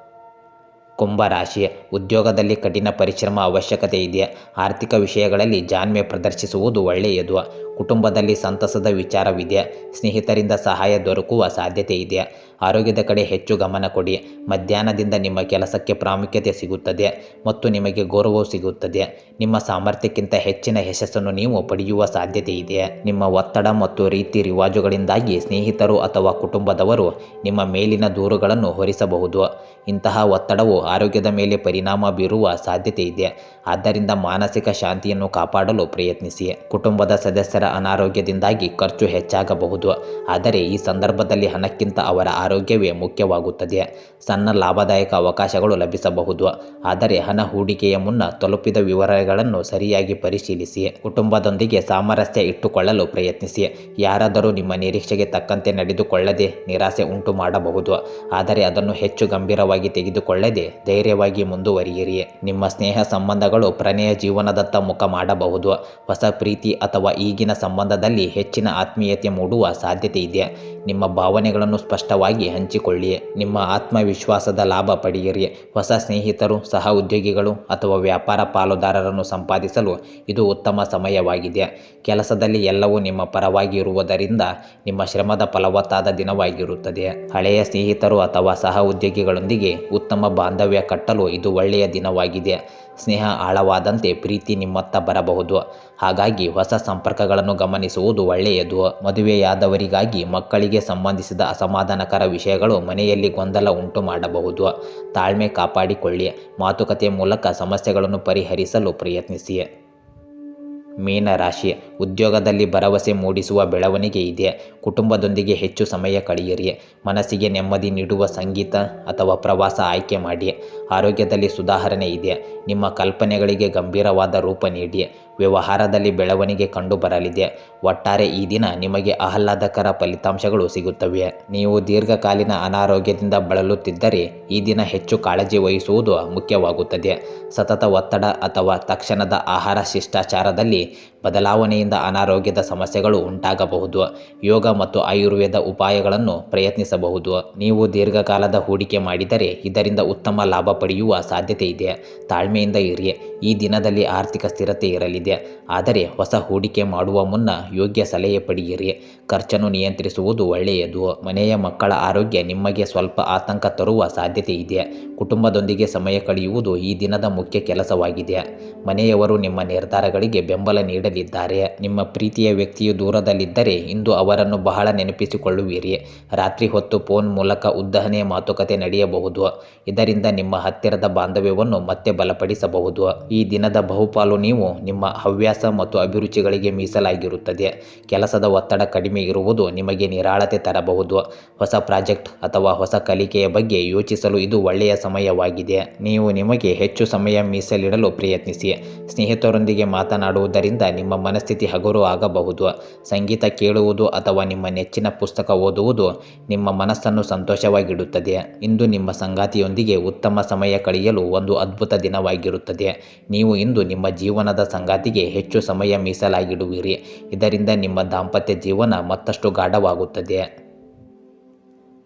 ಕುಂಭರಾಶಿ ಉದ್ಯೋಗದಲ್ಲಿ ಕಠಿಣ ಪರಿಶ್ರಮ ಅವಶ್ಯಕತೆ ಇದೆ ಆರ್ಥಿಕ ವಿಷಯಗಳಲ್ಲಿ ಜಾಣ್ಮೆ ಪ್ರದರ್ಶಿಸುವುದು ಒಳ್ಳೆಯದು. ಕುಟುಂಬದಲ್ಲಿ ಸಂತಸದ ವಿಚಾರವಿದೆ ಸ್ನೇಹಿತರಿಂದ ಸಹಾಯ ದೊರಕುವ ಸಾಧ್ಯತೆ ಇದೆ ಆರೋಗ್ಯದ ಕಡೆ ಹೆಚ್ಚು ಗಮನ ಕೊಡಿ. ಮಧ್ಯಾಹ್ನದಿಂದ ನಿಮ್ಮ ಕೆಲಸಕ್ಕೆ ಪ್ರಾಮುಖ್ಯತೆ ಸಿಗುತ್ತದೆ ಮತ್ತು ನಿಮಗೆ ಗೌರವ ಸಿಗುತ್ತದೆ ನಿಮ್ಮ ಸಾಮರ್ಥ್ಯಕ್ಕಿಂತ ಹೆಚ್ಚಿನ ಯಶಸ್ಸನ್ನು ನೀವು ಪಡೆಯುವ ಸಾಧ್ಯತೆ ಇದೆ ನಿಮ್ಮ ಒತ್ತಡ ಮತ್ತು ರೀತಿ ರಿವಾಜುಗಳಿಂದಾಗಿ ಸ್ನೇಹಿತರು ಅಥವಾ ಕುಟುಂಬದವರು ನಿಮ್ಮ ಮೇಲಿನ ದೂರುಗಳನ್ನು ಹೊರಿಸಬಹುದು. ಇಂತಹ ಒತ್ತಡವು ಆರೋಗ್ಯದ ಮೇಲೆ ಪರಿಣಾಮ ಬೀರುವ ಸಾಧ್ಯತೆ ಇದೆ. ಆದ್ದರಿಂದ ಮಾನಸಿಕ ಶಾಂತಿಯನ್ನು ಕಾಪಾಡಲು ಪ್ರಯತ್ನಿಸಿ. ಕುಟುಂಬದ ಸದಸ್ಯರ ಅನಾರೋಗ್ಯದಿಂದಾಗಿ ಖರ್ಚು ಹೆಚ್ಚಾಗಬಹುದು. ಆದರೆ ಈ ಸಂದರ್ಭದಲ್ಲಿ ಹಣಕ್ಕಿಂತ ಅವರ ಆರೋಗ್ಯವೇ ಮುಖ್ಯವಾಗುತ್ತದೆ. ಸಣ್ಣ ಲಾಭದಾಯಕ ಅವಕಾಶಗಳು ಲಭಿಸಬಹುದು. ಆದರೆ ಹಣ ಹೂಡಿಕೆಯ ಮುನ್ನ ತಲುಪಿದ ವಿವರಗಳನ್ನು ಸರಿಯಾಗಿ ಪರಿಶೀಲಿಸಿ. ಕುಟುಂಬದೊಂದಿಗೆ ಸಾಮರಸ್ಯ ಇಟ್ಟುಕೊಳ್ಳಲು ಪ್ರಯತ್ನಿಸಿ. ಯಾರಾದರೂ ನಿಮ್ಮ ನಿರೀಕ್ಷೆಗೆ ತಕ್ಕಂತೆ ನಡೆದುಕೊಳ್ಳದೆ ನಿರಾಸೆ ಉಂಟು ಮಾಡಬಹುದು. ಆದರೆ ಅದನ್ನು ಹೆಚ್ಚು ಗಂಭೀರವಾಗಿ ತೆಗೆದುಕೊಳ್ಳದೆ ಧೈರ್ಯವಾಗಿ ಮುಂದುವರಿಯಿರಿ. ನಿಮ್ಮ ಸ್ನೇಹ ಸಂಬಂಧಗಳು ಪ್ರಣಯ ಜೀವನದತ್ತ ಮುಖ ಮಾಡಬಹುದು. ಹೊಸ ಪ್ರೀತಿ ಅಥವಾ ಈಗಿನ ಸಂಬಂಧದಲ್ಲಿ ಹೆಚ್ಚಿನ ಆತ್ಮೀಯತೆ ಮೂಡುವ ಸಾಧ್ಯತೆ ಇದೆ. ನಿಮ್ಮ ಭಾವನೆಗಳನ್ನು ಸ್ಪಷ್ಟವಾಗಿ ಹಂಚಿಕೊಳ್ಳಿ. ನಿಮ್ಮ ಆತ್ಮವಿಶ್ವಾಸದ ಲಾಭ ಪಡೆಯಿರಿ. ಹೊಸ ಸ್ನೇಹಿತರು, ಸಹ ಉದ್ಯೋಗಿಗಳು ಅಥವಾ ವ್ಯಾಪಾರ ಪಾಲುದಾರರನ್ನು ಸಂಪಾದಿಸಲು ಇದು ಉತ್ತಮ ಸಮಯವಾಗಿದೆ. ಕೆಲಸದಲ್ಲಿ ಎಲ್ಲವೂ ನಿಮ್ಮ ಪರವಾಗಿ ಇರುವುದರಿಂದ ನಿಮ್ಮ ಶ್ರಮದ ಫಲವತ್ತಾದ ದಿನವಾಗಿರುತ್ತದೆ. ಹಳೆಯ ಸ್ನೇಹಿತರು ಅಥವಾ ಸಹ ಉದ್ಯೋಗಿಗಳೊಂದಿಗೆ ಉತ್ತಮ ಬಾಂಧವ್ಯ ಕಟ್ಟಲು ಇದು ಒಳ್ಳೆಯ ದಿನವಾಗಿದೆ. ಸ್ನೇಹ ಆಳವಾದಂತೆ ಪ್ರೀತಿ ನಿಮ್ಮತ್ತ ಬರಬಹುದು. ಹಾಗಾಗಿ ಹೊಸ ಸಂಪರ್ಕಗಳನ್ನು ಗಮನಿಸುವುದು ಒಳ್ಳೆಯದು. ಮದುವೆಯಾದವರಿಗಾಗಿ ಮಕ್ಕಳಿಗೆ ಸಂಬಂಧಿಸಿದ ಅಸಮಾಧಾನಕರ ವಿಷಯಗಳು ಮನೆಯಲ್ಲಿ ಗೊಂದಲ ಉಂಟು ಮಾಡಬಹುದು. ತಾಳ್ಮೆ ಕಾಪಾಡಿಕೊಳ್ಳಿ. ಮಾತುಕತೆ ಮೂಲಕ ಸಮಸ್ಯೆಗಳನ್ನು ಪರಿಹರಿಸಲು ಪ್ರಯತ್ನಿಸಿ. ಮೀನರಾಶಿ. ಉದ್ಯೋಗದಲ್ಲಿ ಭರವಸೆ ಮೂಡಿಸುವ ಬೆಳವಣಿಗೆ ಇದೆ. ಕುಟುಂಬದೊಂದಿಗೆ ಹೆಚ್ಚು ಸಮಯ ಕಳೆಯಿರಿ. ಮನಸ್ಸಿಗೆ ನೆಮ್ಮದಿ ನೀಡುವ ಸಂಗೀತ ಅಥವಾ ಪ್ರವಾಸ ಆಯ್ಕೆ ಮಾಡಿ. ಆರೋಗ್ಯದಲ್ಲಿ ಸುಧಾರಣೆ ಇದೆ. ನಿಮ್ಮ ಕಲ್ಪನೆಗಳಿಗೆ ಗಂಭೀರವಾದ ರೂಪ ನೀಡಿ. ವ್ಯವಹಾರದಲ್ಲಿ ಬೆಳವಣಿಗೆ ಕಂಡುಬರಲಿದೆ. ಒಟ್ಟಾರೆ ಈ ದಿನ ನಿಮಗೆ ಆಹ್ಲಾದಕರ ಫಲಿತಾಂಶಗಳು ಸಿಗುತ್ತವೆ. ನೀವು ದೀರ್ಘಕಾಲೀನ ಅನಾರೋಗ್ಯದಿಂದ ಬಳಲುತ್ತಿದ್ದರೆ ಈ ದಿನ ಹೆಚ್ಚು ಕಾಳಜಿ ವಹಿಸುವುದು ಮುಖ್ಯವಾಗುತ್ತದೆ. ಸತತ ಒತ್ತಡ ಅಥವಾ ತಕ್ಷಣದ ಆಹಾರ ಶಿಷ್ಟಾಚಾರದಲ್ಲಿ ಬದಲಾವಣೆಯಿಂದ ಅನಾರೋಗ್ಯದ ಸಮಸ್ಯೆಗಳು ಉಂಟಾಗಬಹುದು. ಯೋಗ ಮತ್ತು ಆಯುರ್ವೇದ ಉಪಾಯಗಳನ್ನು ಪ್ರಯತ್ನಿಸಬಹುದು. ನೀವು ದೀರ್ಘಕಾಲದ ಹೂಡಿಕೆ ಮಾಡಿದರೆ ಇದರಿಂದ ಉತ್ತಮ ಲಾಭ ಪಡೆಯುವ ಸಾಧ್ಯತೆ ಇದೆ. ತಾಳ್ಮೆಯಿಂದ ಇರಿ. ಈ ದಿನದಲ್ಲಿ ಆರ್ಥಿಕ ಸ್ಥಿರತೆ ಇರಲಿದೆ. ಆದರೆ ಹೊಸ ಹೂಡಿಕೆ ಮಾಡುವ ಮುನ್ನ ಯೋಗ್ಯ ಸಲಹೆ ಪಡೆಯಿರಿ. ಖರ್ಚನ್ನು ನಿಯಂತ್ರಿಸುವುದು ಒಳ್ಳೆಯದು. ಮನೆಯ ಮಕ್ಕಳ ಆರೋಗ್ಯ ನಿಮಗೆ ಸ್ವಲ್ಪ ಆತಂಕ ತರುವ ಸಾಧ್ಯತೆ ಇದೆ. ಕುಟುಂಬದೊಂದಿಗೆ ಸಮಯ ಕಳೆಯುವುದು ಈ ದಿನದ ಮುಖ್ಯ ಕೆಲಸವಾಗಿದೆ. ಮನೆಯವರು ನಿಮ್ಮ ನಿರ್ಧಾರಗಳಿಗೆ ಬೆಂಬಲ ನೀಡಲಿದ್ದಾರೆ ನಿಮ್ಮ ಪ್ರೀತಿಯ ವ್ಯಕ್ತಿಯು ದೂರದಲ್ಲಿದ್ದರೆ ಇಂದು ಅವರನ್ನು ಬಹಳ ನೆನಪಿಸಿಕೊಳ್ಳುವಿರಿ. ರಾತ್ರಿ ಹೊತ್ತು ಫೋನ್ ಮೂಲಕ ಉದ್ದಹನೆಯ ಮಾತುಕತೆ ನಡೆಯಬಹುದು. ಇದರಿಂದ ನಿಮ್ಮ ಹತ್ತಿರದ ಬಾಂಧವ್ಯವನ್ನು ಮತ್ತೆ ಬಲಪಡಿಸಬಹುದು. ಈ ದಿನದ ಬಹುಪಾಲು ನೀವು ನಿಮ್ಮ ಹವ್ಯಾಸ ಮತ್ತು ಅಭಿರುಚಿಗಳಿಗೆ ಮೀಸಲಾಗಿರುತ್ತದೆ. ಕೆಲಸದ ಒತ್ತಡ ಕಡಿಮೆ ಇರುವುದು ನಿಮಗೆ ನಿರಾಳತೆ ತರಬಹುದು. ಹೊಸ ಪ್ರಾಜೆಕ್ಟ್ ಅಥವಾ ಹೊಸ ಕಲಿಕೆಯ ಬಗ್ಗೆ ಯೋಚಿಸಲು ಇದು ಒಳ್ಳೆಯ ಸಮಯವಾಗಿದೆ. ನೀವು ನಿಮಗೆ ಹೆಚ್ಚು ಸಮಯ ಮೀಸಲಿಡಲು ಪ್ರಯತ್ನಿಸಿ. ಸ್ನೇಹಿತರೊಂದಿಗೆ ಮಾತನಾಡುವುದರಿಂದ ನಿಮ್ಮ ಮನಸ್ಥಿತಿ ಹಗುರು ಆಗಬಹುದು. ಸಂಗೀತ ಕೇಳುವುದು ಅಥವಾ ನಿಮ್ಮ ನೆಚ್ಚಿನ ಪುಸ್ತಕ ಓದುವುದು ನಿಮ್ಮ ಮನಸ್ಸನ್ನು ಸಂತೋಷವಾಗಿಡುತ್ತದೆ. ಇಂದು ನಿಮ್ಮ ಸಂಗಾತಿಯೊಂದಿಗೆ ಉತ್ತಮ ಸಮಯ ಕಳೆಯಲು ಒಂದು ಅದ್ಭುತ ದಿನವಾಗಿರುತ್ತದೆ. ನೀವು ಇಂದು ನಿಮ್ಮ ಜೀವನದ ಸಂಗಾತಿಗೆ ಹೆಚ್ಚು ಸಮಯ ಮೀಸಲಾಗಿಡುವಿರಿ. ಇದರಿಂದ ನಿಮ್ಮ ದಾಂಪತ್ಯ ಜೀವನ ಮತ್ತಷ್ಟು ಗಾಢವಾಗುತ್ತದೆ.